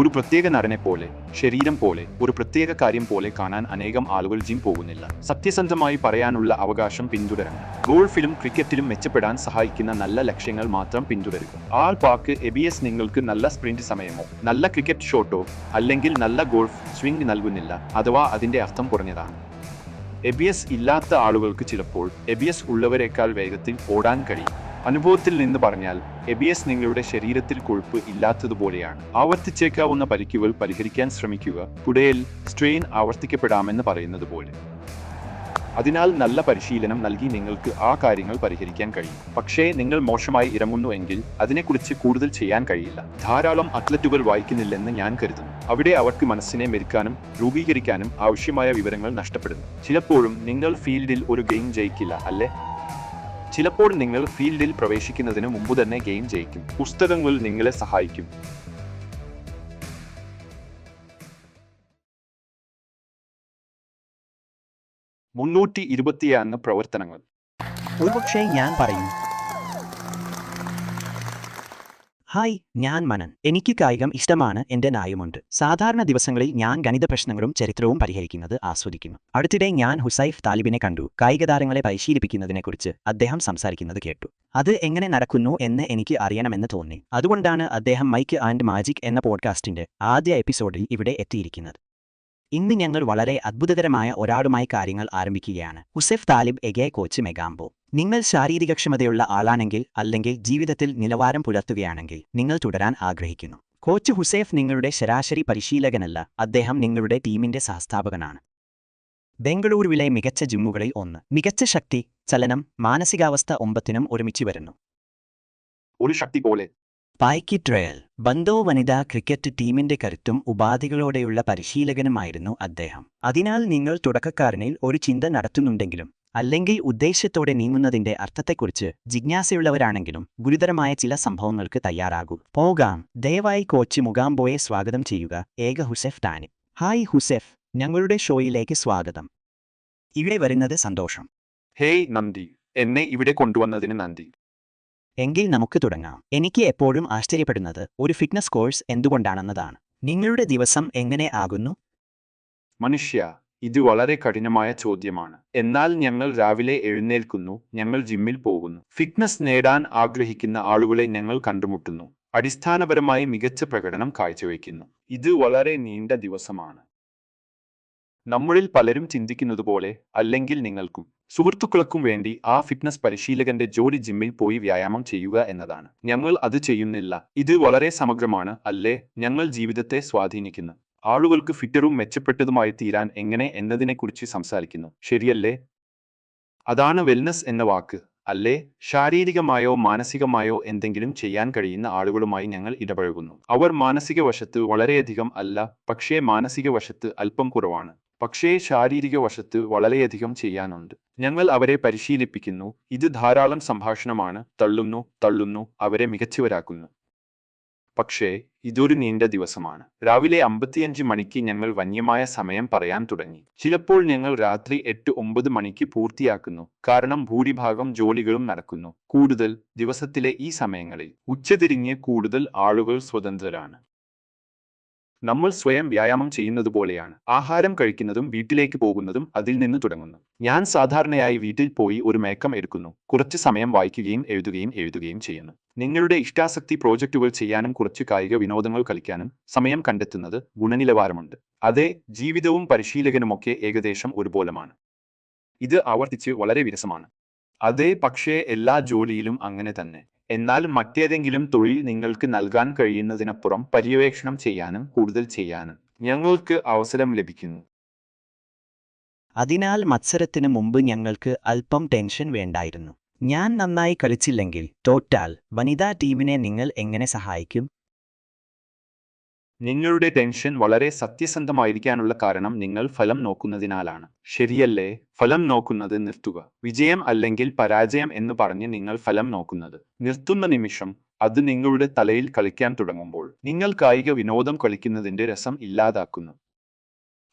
ഒരു പ്രത്യേക നടനെ പോലെ ശരീരം പോലെ ഒരു പ്രത്യേക കാര്യം പോലെ കാണാൻ അനേകം ആളുകൾ ജിം പോകുന്നില്ല. സത്യസന്ധമായി പറയാനുള്ള അവകാശം പിന്തുടരണം. ഗോൾഫിലും ക്രിക്കറ്റിലും മെച്ചപ്പെടാൻ സഹായിക്കുന്ന നല്ല ലക്ഷ്യങ്ങൾ മാത്രം പിന്തുടരുക. ആൾ പാക്ക് എബിഎസ് നിങ്ങൾക്ക് നല്ല സ്പ്രിന്റ് സമയമോ നല്ല ക്രിക്കറ്റ് ഷോട്ടോ അല്ലെങ്കിൽ നല്ല ഗോൾഫ് സ്വിംഗ് നൽകുന്നില്ല അഥവാ അതിന്റെ അർത്ഥം കുറഞ്ഞതാണ്. എബിഎസ് ഇല്ലാത്ത ആളുകൾക്ക് ചിലപ്പോൾ എബിഎസ് ഉള്ളവരെക്കാൾ വേഗത്തിൽ ഓടാൻ കഴിയും. അനുഭവത്തിൽ നിന്ന് പറഞ്ഞാൽ എബിയസ് നിങ്ങളുടെ ശരീരത്തിൽ കൊഴുപ്പ് ഇല്ലാത്തതുപോലെയാണ്. ആവർത്തിച്ചേക്കാവുന്ന പരിക്കുകൾ പരിഹരിക്കാൻ ശ്രമിക്കുക പുടയിൽ സ്ട്രെയിൻ ആവർത്തിക്കപ്പെടാമെന്ന് പറയുന്നത് പോലെ അതിനാൽ നല്ല പരിശീലനം നൽകി നിങ്ങൾക്ക് ആ കാര്യങ്ങൾ പരിഹരിക്കാൻ കഴിയും. പക്ഷേ നിങ്ങൾ മോശമായി ഇറങ്ങുന്നു എങ്കിൽ അതിനെക്കുറിച്ച് കൂടുതൽ ചെയ്യാൻ കഴിയില്ല. ധാരാളം അത്ലറ്റുകൾ വായിക്കുന്നില്ലെന്ന് ഞാൻ കരുതുന്നു. അവിടെ അവർക്ക് മനസ്സിനെ മെരുക്കാനും രൂപീകരിക്കാനും ആവശ്യമായ വിവരങ്ങൾ നഷ്ടപ്പെടുന്നു. ചിലപ്പോഴും നിങ്ങൾ ഫീൽഡിൽ ഒരു ഗെയിം ജയിക്കില്ല അല്ലേ? ചിലപ്പോൾ നിങ്ങൾ ഫീൽഡിൽ പ്രവേശിക്കുന്നതിന് മുമ്പ് തന്നെ ഗെയിം ജയിക്കും. പുസ്തകങ്ങൾ നിങ്ങളെ സഹായിക്കും. മുന്നൂറ്റി ഇരുപത്തിയാറ് പ്രവർത്തനങ്ങൾ. ഒരുപക്ഷെ ഞാൻ പറയും ഹായ് ഞാൻ മനൻ. എനിക്ക് കായികം ഇഷ്ടമാണ് എന്റെ ന്യായമുണ്ട് സാധാരണ ദിവസങ്ങളിൽ ഞാൻ ഗണിത പ്രശ്നങ്ങളും ചരിത്രവും പരിഹരിക്കുന്നത് ആസ്വദിക്കുന്നു. അടുത്തിടെ ഞാൻ ഹുസൈഫ് താലിബിനെ കണ്ടു. കായിക താരങ്ങളെ പരിശീലിപ്പിക്കുന്നതിനെക്കുറിച്ച് അദ്ദേഹം സംസാരിക്കുന്നത് കേട്ടു. അത് എങ്ങനെ നടക്കുന്നു എന്ന് എനിക്ക് അറിയണമെന്ന് തോന്നി. അതുകൊണ്ടാണ് അദ്ദേഹം മൈക്ക് ആൻഡ് മാജിക് എന്ന പോഡ്കാസ്റ്റിന്റെ ആദ്യ എപ്പിസോഡിൽ ഇവിടെ എത്തിയിരിക്കുന്നത്. ഇന്ന് ഞങ്ങൾ വളരെ അത്ഭുതകരമായ ഒരാളുമായി കാര്യങ്ങൾ ആരംഭിക്കുകയാണ്. ഹുസൈഫ് താലിബ് എഗെ കോച്ച് മെഗാംബോ. നിങ്ങൾ ശാരീരികക്ഷമതയുള്ള ആളാണെങ്കിൽ അല്ലെങ്കിൽ ജീവിതത്തിൽ നിലവാരം പുലർത്തുകയാണെങ്കിൽ നിങ്ങൾ തുടരാൻ ആഗ്രഹിക്കുന്നു. കോച്ച് ഹുസൈഫ് നിങ്ങളുടെ ശരാശരി പരിശീലകനല്ല അദ്ദേഹം നിങ്ങളുടെ ടീമിന്റെ സഹസ്ഥാപകനാണ്. ബംഗളൂരുവിലെ മികച്ച ജിമ്മുകളിൽ ഒന്ന്. മികച്ച ശക്തി ചലനം മാനസികാവസ്ഥ ഒമ്പത്തിനും ഒരുമിച്ച് വരുന്നു. ഒരു ശക്തി പോലെ പായ്ക്കി ട്രയൽ ബന്തോ വനിതാ ക്രിക്കറ്റ് ടീമിന്റെ കരുത്തും ഉപാധികളോടെയുള്ള പരിശീലകനുമായിരുന്നു അദ്ദേഹം. അതിനാൽ നിങ്ങൾ തുടക്കക്കാരനിൽ ഒരു ചിന്ത നടത്തുന്നുണ്ടെങ്കിലും അല്ലെങ്കിൽ ഉദ്ദേശ്യത്തോടെ നീങ്ങുന്നതിന്റെ അർത്ഥത്തെക്കുറിച്ച് ജിജ്ഞാസയുള്ളവരാണെങ്കിലും ഗുരുതരമായ ചില സംഭവങ്ങൾക്ക് തയ്യാറാകൂ. പോകാം. ദയവായി കോച്ച് മുഗാംബോയെ സ്വാഗതം ചെയ്യുക. ഏക ഹുസെഫ് ടാനി. ഹായ് ഹുസെഫ്. ഞങ്ങളുടെ ഷോയിലേക്ക് സ്വാഗതം. ഇവിടെ വരുന്നത് സന്തോഷം. ഹേയ് നന്ദി. എന്നെ ഇവിടെ കൊണ്ടുവന്നതിന് നന്ദി. എങ്കിൽ നമുക്ക് തുടങ്ങാം. എനിക്ക് എപ്പോഴും ആശ്ചര്യപ്പെടുന്നത് ഒരു ഫിറ്റ്നസ് കോഴ്സ് എന്തുകൊണ്ടാണെന്നതാണ്. നിങ്ങളുടെ ദിവസം എങ്ങനെ ആകുന്നു? മനുഷ്യ ഇത് വളരെ കഠിനമായ ചോദ്യമാണ്. എന്നാൽ ഞങ്ങൾ രാവിലെ എഴുന്നേൽക്കുന്നു ഞങ്ങൾ ജിമ്മിൽ പോകുന്നു. ഫിറ്റ്നസ് നേടാൻ ആഗ്രഹിക്കുന്ന ആളുകളെ ഞങ്ങൾ കണ്ടുമുട്ടുന്നു. അടിസ്ഥാനപരമായി മികച്ച പ്രകടനം കാഴ്ചവെക്കുന്നു ഇത് വളരെ നീണ്ട ദിവസമാണ്. നമ്മളിൽ പലരും ചിന്തിക്കുന്നത് പോലെ അല്ലെങ്കിൽ നിങ്ങൾക്കും. സുഹൃത്തുക്കൾക്കും വേണ്ടി ആ ഫിറ്റ്നസ് പരിശീലകന്റെ ജോലി ജിമ്മിൽ പോയി വ്യായാമം ചെയ്യുക എന്നതാണ്. ഞങ്ങൾ അത് ചെയ്യുന്നില്ല. ഇത് വളരെ സമഗ്രമാണ് അല്ലേ? ഞങ്ങൾ ജീവിതത്തെ സ്വാധീനിക്കുന്നു. ആളുകൾക്ക് ഫിറ്ററും മെച്ചപ്പെട്ടതുമായി തീരാൻ എങ്ങനെ എന്നതിനെക്കുറിച്ച് സംസാരിക്കുന്നു. ശരിയല്ലേ? അതാണ് വെൽനസ് എന്ന വാക്ക്. അല്ലേ? ശാരീരികമായോ മാനസികമായോ എന്തെങ്കിലും ചെയ്യാൻ കഴിയുന്ന ആളുകളുമായി ഞങ്ങൾ ഇടപഴകുന്നു. അവർ മാനസിക വശത്ത് വളരെയധികം അല്ല പക്ഷേ മാനസിക വശത്ത് അല്പം കുറവാണ്. പക്ഷേ ശാരീരിക വശത്ത് വളരെയധികം ചെയ്യാനുണ്ട്. ഞങ്ങൾ അവരെ പരിശീലിപ്പിക്കുന്നു. ഇത് ധാരാളം സംഭാഷണമാണ്. തള്ളുന്നു തള്ളുന്നു അവരെ മികച്ചവരാക്കുന്നു. പക്ഷേ ഇതൊരു നീണ്ട ദിവസമാണ്. രാവിലെ അമ്പത്തിയഞ്ച് മണിക്ക് ഞങ്ങൾ വന്യമായ സമയം പറയാൻ തുടങ്ങി. ചിലപ്പോൾ ഞങ്ങൾ രാത്രി എട്ട് ഒമ്പത് മണിക്ക് പൂർത്തിയാക്കുന്നു. കാരണം ഭൂരിഭാഗം ജോലികളും നടക്കുന്നു. കൂടുതൽ ദിവസത്തിലെ ഈ സമയങ്ങളിൽ ഉച്ചതിരിഞ്ഞ് കൂടുതൽ ആളുകൾ സ്വതന്ത്രരാണ്. നമ്മൾ സ്വയം വ്യായാമം ചെയ്യുന്നത് പോലെയാണ്. ആഹാരം കഴിക്കുന്നതും വീട്ടിലേക്ക് പോകുന്നതും അതിൽ നിന്ന് തുടങ്ങുന്നു. ഞാൻ സാധാരണയായി വീട്ടിൽ പോയി ഒരു മേക്കം എടുക്കുന്നു. കുറച്ച് സമയം വായിക്കുകയും എഴുതുകയും എഴുതുകയും ചെയ്യുന്നു. നിങ്ങളുടെ ഇഷ്ടാസക്തി പ്രോജക്റ്റുകൾ ചെയ്യാനും കുറച്ച് കായിക വിനോദങ്ങൾ കളിക്കാനും സമയം കണ്ടെത്തുന്നത് ഗുണനിലവാരമുണ്ട്. അതെ ജീവിതവും പരിശീലകനുമൊക്കെ ഏകദേശം ഒരുപോലമാണ്. ഇത് ആവർത്തിച്ച് വളരെ വിരസമാണ്. അതേ പക്ഷേ എല്ലാ ജോലിയിലും അങ്ങനെ തന്നെ. എന്നാൽ മറ്റേതെങ്കിലും തൊഴിൽ നിങ്ങൾക്ക് നൽകാൻ കഴിയുന്നതിനപ്പുറം പര്യവേക്ഷണം ചെയ്യാനും കൂടുതൽ ചെയ്യാനും ഞങ്ങൾക്ക് അവസരം ലഭിക്കുന്നു. അതിനാൽ മത്സരത്തിന് മുമ്പ് ഞങ്ങൾക്ക് അല്പം ടെൻഷൻ വേണ്ടായിരുന്നു. ഞാൻ നന്നായി കളിച്ചില്ലെങ്കിൽ തോറ്റാൽ വനിതാ ടീമിനെ നിങ്ങൾ എങ്ങനെ സഹായിക്കും? നിങ്ങളുടെ ടെൻഷൻ വളരെ സത്യസന്ധമായിരിക്കാനുള്ള കാരണം നിങ്ങൾ ഫലം നോക്കുന്നതിനാലാണ്. ശരിയല്ലേ? ഫലം നോക്കുന്നത് നിർത്തുക. വിജയം അല്ലെങ്കിൽ പരാജയം എന്ന് പറഞ്ഞ് നിങ്ങൾ ഫലം നോക്കുന്നത്. നിർത്തുന്ന നിമിഷം അത് നിങ്ങളുടെ തലയിൽ കളിക്കാൻ തുടങ്ങുമ്പോൾ നിങ്ങൾ കായിക വിനോദം കളിക്കുന്നതിന്റെ രസം ഇല്ലാതാക്കുന്നു.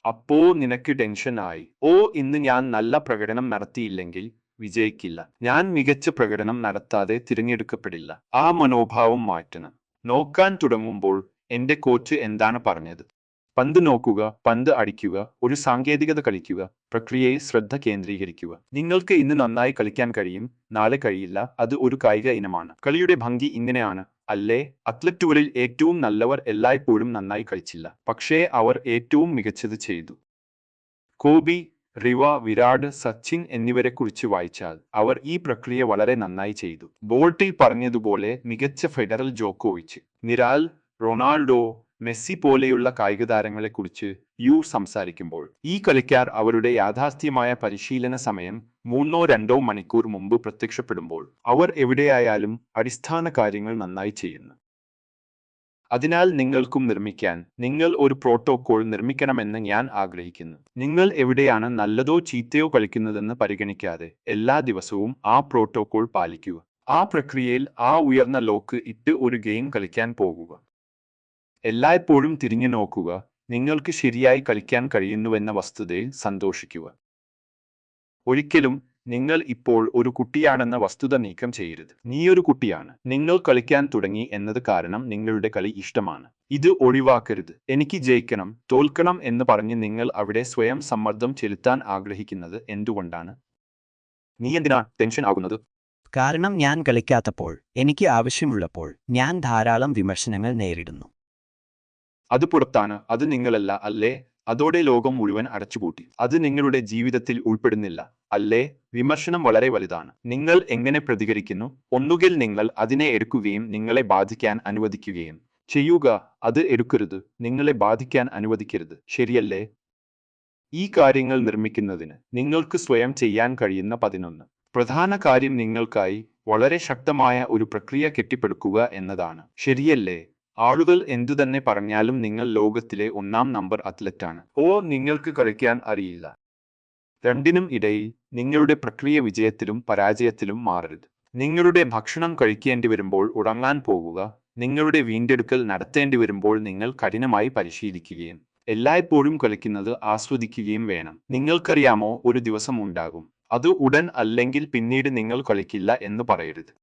അപ്പോ നിനക്ക് ടെൻഷൻ ആയി. ഓ ഇന്ന് ഞാൻ നല്ല പ്രകടനം നടത്തിയില്ലെങ്കിൽ വിജയിക്കില്ല. ഞാൻ മികച്ച പ്രകടനം നടത്താതെ തിരഞ്ഞെടുക്കപ്പെടില്ല. ആ മനോഭാവം മാറ്റണം. നോക്കാൻ തുടങ്ങുമ്പോൾ എന്റെ കോച്ച് എന്താണ് പറഞ്ഞത്? പന്ത് നോക്കുക പന്ത് അടിക്കുക ഒരു സാങ്കേതികത കളിക്കുക പ്രക്രിയയിൽ ശ്രദ്ധ കേന്ദ്രീകരിക്കുക. നിങ്ങൾക്ക് ഇന്ന് നന്നായി കളിക്കാൻ കഴിയും നാളെ കഴിയില്ല അത് ഒരു കായിക ഇനമാണ്. കളിയുടെ ഭംഗി ഇങ്ങനെയാണ്. അല്ലേ? അത്ലറ്റുകളിൽ ഏറ്റവും നല്ലവർ എല്ലായ്പ്പോഴും നന്നായി കളിച്ചില്ല. പക്ഷേ അവർ ഏറ്റവും മികച്ചത് ചെയ്തു. കോബി റിവ വിരാട് സച്ചിൻ എന്നിവരെക്കുറിച്ച് വായിച്ചാൽ അവർ ഈ പ്രക്രിയ വളരെ നന്നായി ചെയ്തു. ബോൾട്ടിൽ പറഞ്ഞതുപോലെ മികച്ച ഫെഡറൽ ജോക്കോവിച്ച്. നിരാൽ റൊണാൾഡോ മെസ്സി പോലെയുള്ള കായിക താരങ്ങളെ കുറിച്ച് യു സംസാരിക്കുമ്പോൾ ഈ കളിക്കാർ അവരുടെ യാഥാസ്ഥ്യമായ പരിശീലന സമയം മൂന്നോ രണ്ടോ മണിക്കൂർ മുമ്പ് പ്രത്യക്ഷപ്പെടുമ്പോൾ അവർ എവിടെയായാലും അടിസ്ഥാന കാര്യങ്ങൾ നന്നായി ചെയ്യുന്നു. അതിനാൽ നിങ്ങൾക്കും നിർമ്മിക്കാൻ നിങ്ങൾ ഒരു പ്രോട്ടോകോൾ നിർമ്മിക്കണമെന്ന് ഞാൻ ആഗ്രഹിക്കുന്നു. നിങ്ങൾ എവിടെയാണ് നല്ലതോ ചീത്തയോ കളിക്കുന്നതെന്ന് പരിഗണിക്കാതെ എല്ലാ ദിവസവും ആ പ്രോട്ടോകോൾ പാലിക്കുക. ആ പ്രക്രിയയിൽ ആ ഉയർന്ന ലോക്ക് ഇട്ട് ഒരു ഗെയിം കളിക്കാൻ പോകുക. എല്ലായ്പ്പോഴും തിരിഞ്ഞു നോക്കുക. നിങ്ങൾക്ക് ശരിയായി കളിക്കാൻ കഴിയുന്നുവെന്ന വസ്തുതയിൽ സന്തോഷിക്കുക. ഒരിക്കലും നിങ്ങൾ ഇപ്പോൾ ഒരു കുട്ടിയാണെന്ന വസ്തുത നീക്കം ചെയ്യരുത്. നീയൊരു കുട്ടിയാണ്. നിങ്ങൾ കളിക്കാൻ തുടങ്ങി എന്നത് കാരണം നിങ്ങളുടെ കളി ഇഷ്ടമാണ്. ഇത് ഒഴിവാക്കരുത്. എനിക്ക് ജയിക്കണം തോൽക്കണം എന്ന് പറഞ്ഞ് നിങ്ങൾ അവിടെ സ്വയം സമ്മർദ്ദം ചെലുത്താൻ ആഗ്രഹിക്കുന്നത് എന്തുകൊണ്ടാണ്? നീ എന്തിനാ ടെൻഷൻ ആകുന്നത്? കാരണം ഞാൻ കളിക്കാത്തപ്പോൾ എനിക്ക് ആവശ്യമുള്ളപ്പോൾ ഞാൻ ധാരാളം വിമർശനങ്ങൾ നേരിടുന്നു. അത് പുറത്താണ് അത് നിങ്ങളല്ല അല്ലേ? അതോടെ ലോകം മുഴുവൻ അടച്ചുപൂട്ടി. അത് നിങ്ങളുടെ ജീവിതത്തിൽ ഉൾപ്പെടുന്നില്ല അല്ലേ? വിമർശനം വളരെ വലുതാണ്. നിങ്ങൾ എങ്ങനെ പ്രതികരിക്കുന്നു? ഒന്നുകിൽ നിങ്ങൾ അതിനെ എടുക്കുകയും നിങ്ങളെ ബാധിക്കാൻ അനുവദിക്കുകയും ചെയ്യുക. അത് എടുക്കരുത് നിങ്ങളെ ബാധിക്കാൻ അനുവദിക്കരുത്. ശരിയല്ലേ? ഈ കാര്യങ്ങൾ നിർമ്മിക്കുന്നതിന് നിങ്ങൾക്ക് സ്വയം ചെയ്യാൻ കഴിയുന്ന പതിനൊന്ന്. പ്രധാന കാര്യം നിങ്ങൾക്കായി വളരെ ശക്തമായ ഒരു പ്രക്രിയ കെട്ടിപ്പടുക്കുക എന്നതാണ്. ശരിയല്ലേ? ആളുകൾ എന്തു തന്നെ പറഞ്ഞാലും നിങ്ങൾ ലോകത്തിലെ ഒന്നാം നമ്പർ അത്ലറ്റാണ് ഓ നിങ്ങൾക്ക് കളിക്കാൻ അറിയില്ല. രണ്ടിനും ഇടയിൽ നിങ്ങളുടെ പ്രക്രിയ വിജയത്തിലും പരാജയത്തിലും മാറരുത്. നിങ്ങളുടെ ഭക്ഷണം കഴിക്കേണ്ടി വരുമ്പോൾ ഉറങ്ങാൻ പോകുക നിങ്ങളുടെ വീണ്ടെടുക്കൽ നടത്തേണ്ടി വരുമ്പോൾ നിങ്ങൾ കഠിനമായി പരിശീലിക്കുകയും എല്ലായ്പ്പോഴും കളിക്കുന്നത് ആസ്വദിക്കുകയും വേണം. നിങ്ങൾക്കറിയാമോ ഒരു ദിവസം ഉണ്ടാകും. അത് ഉടൻ അല്ലെങ്കിൽ പിന്നീട് നിങ്ങൾ കളിക്കില്ല എന്ന് പറയരുത്.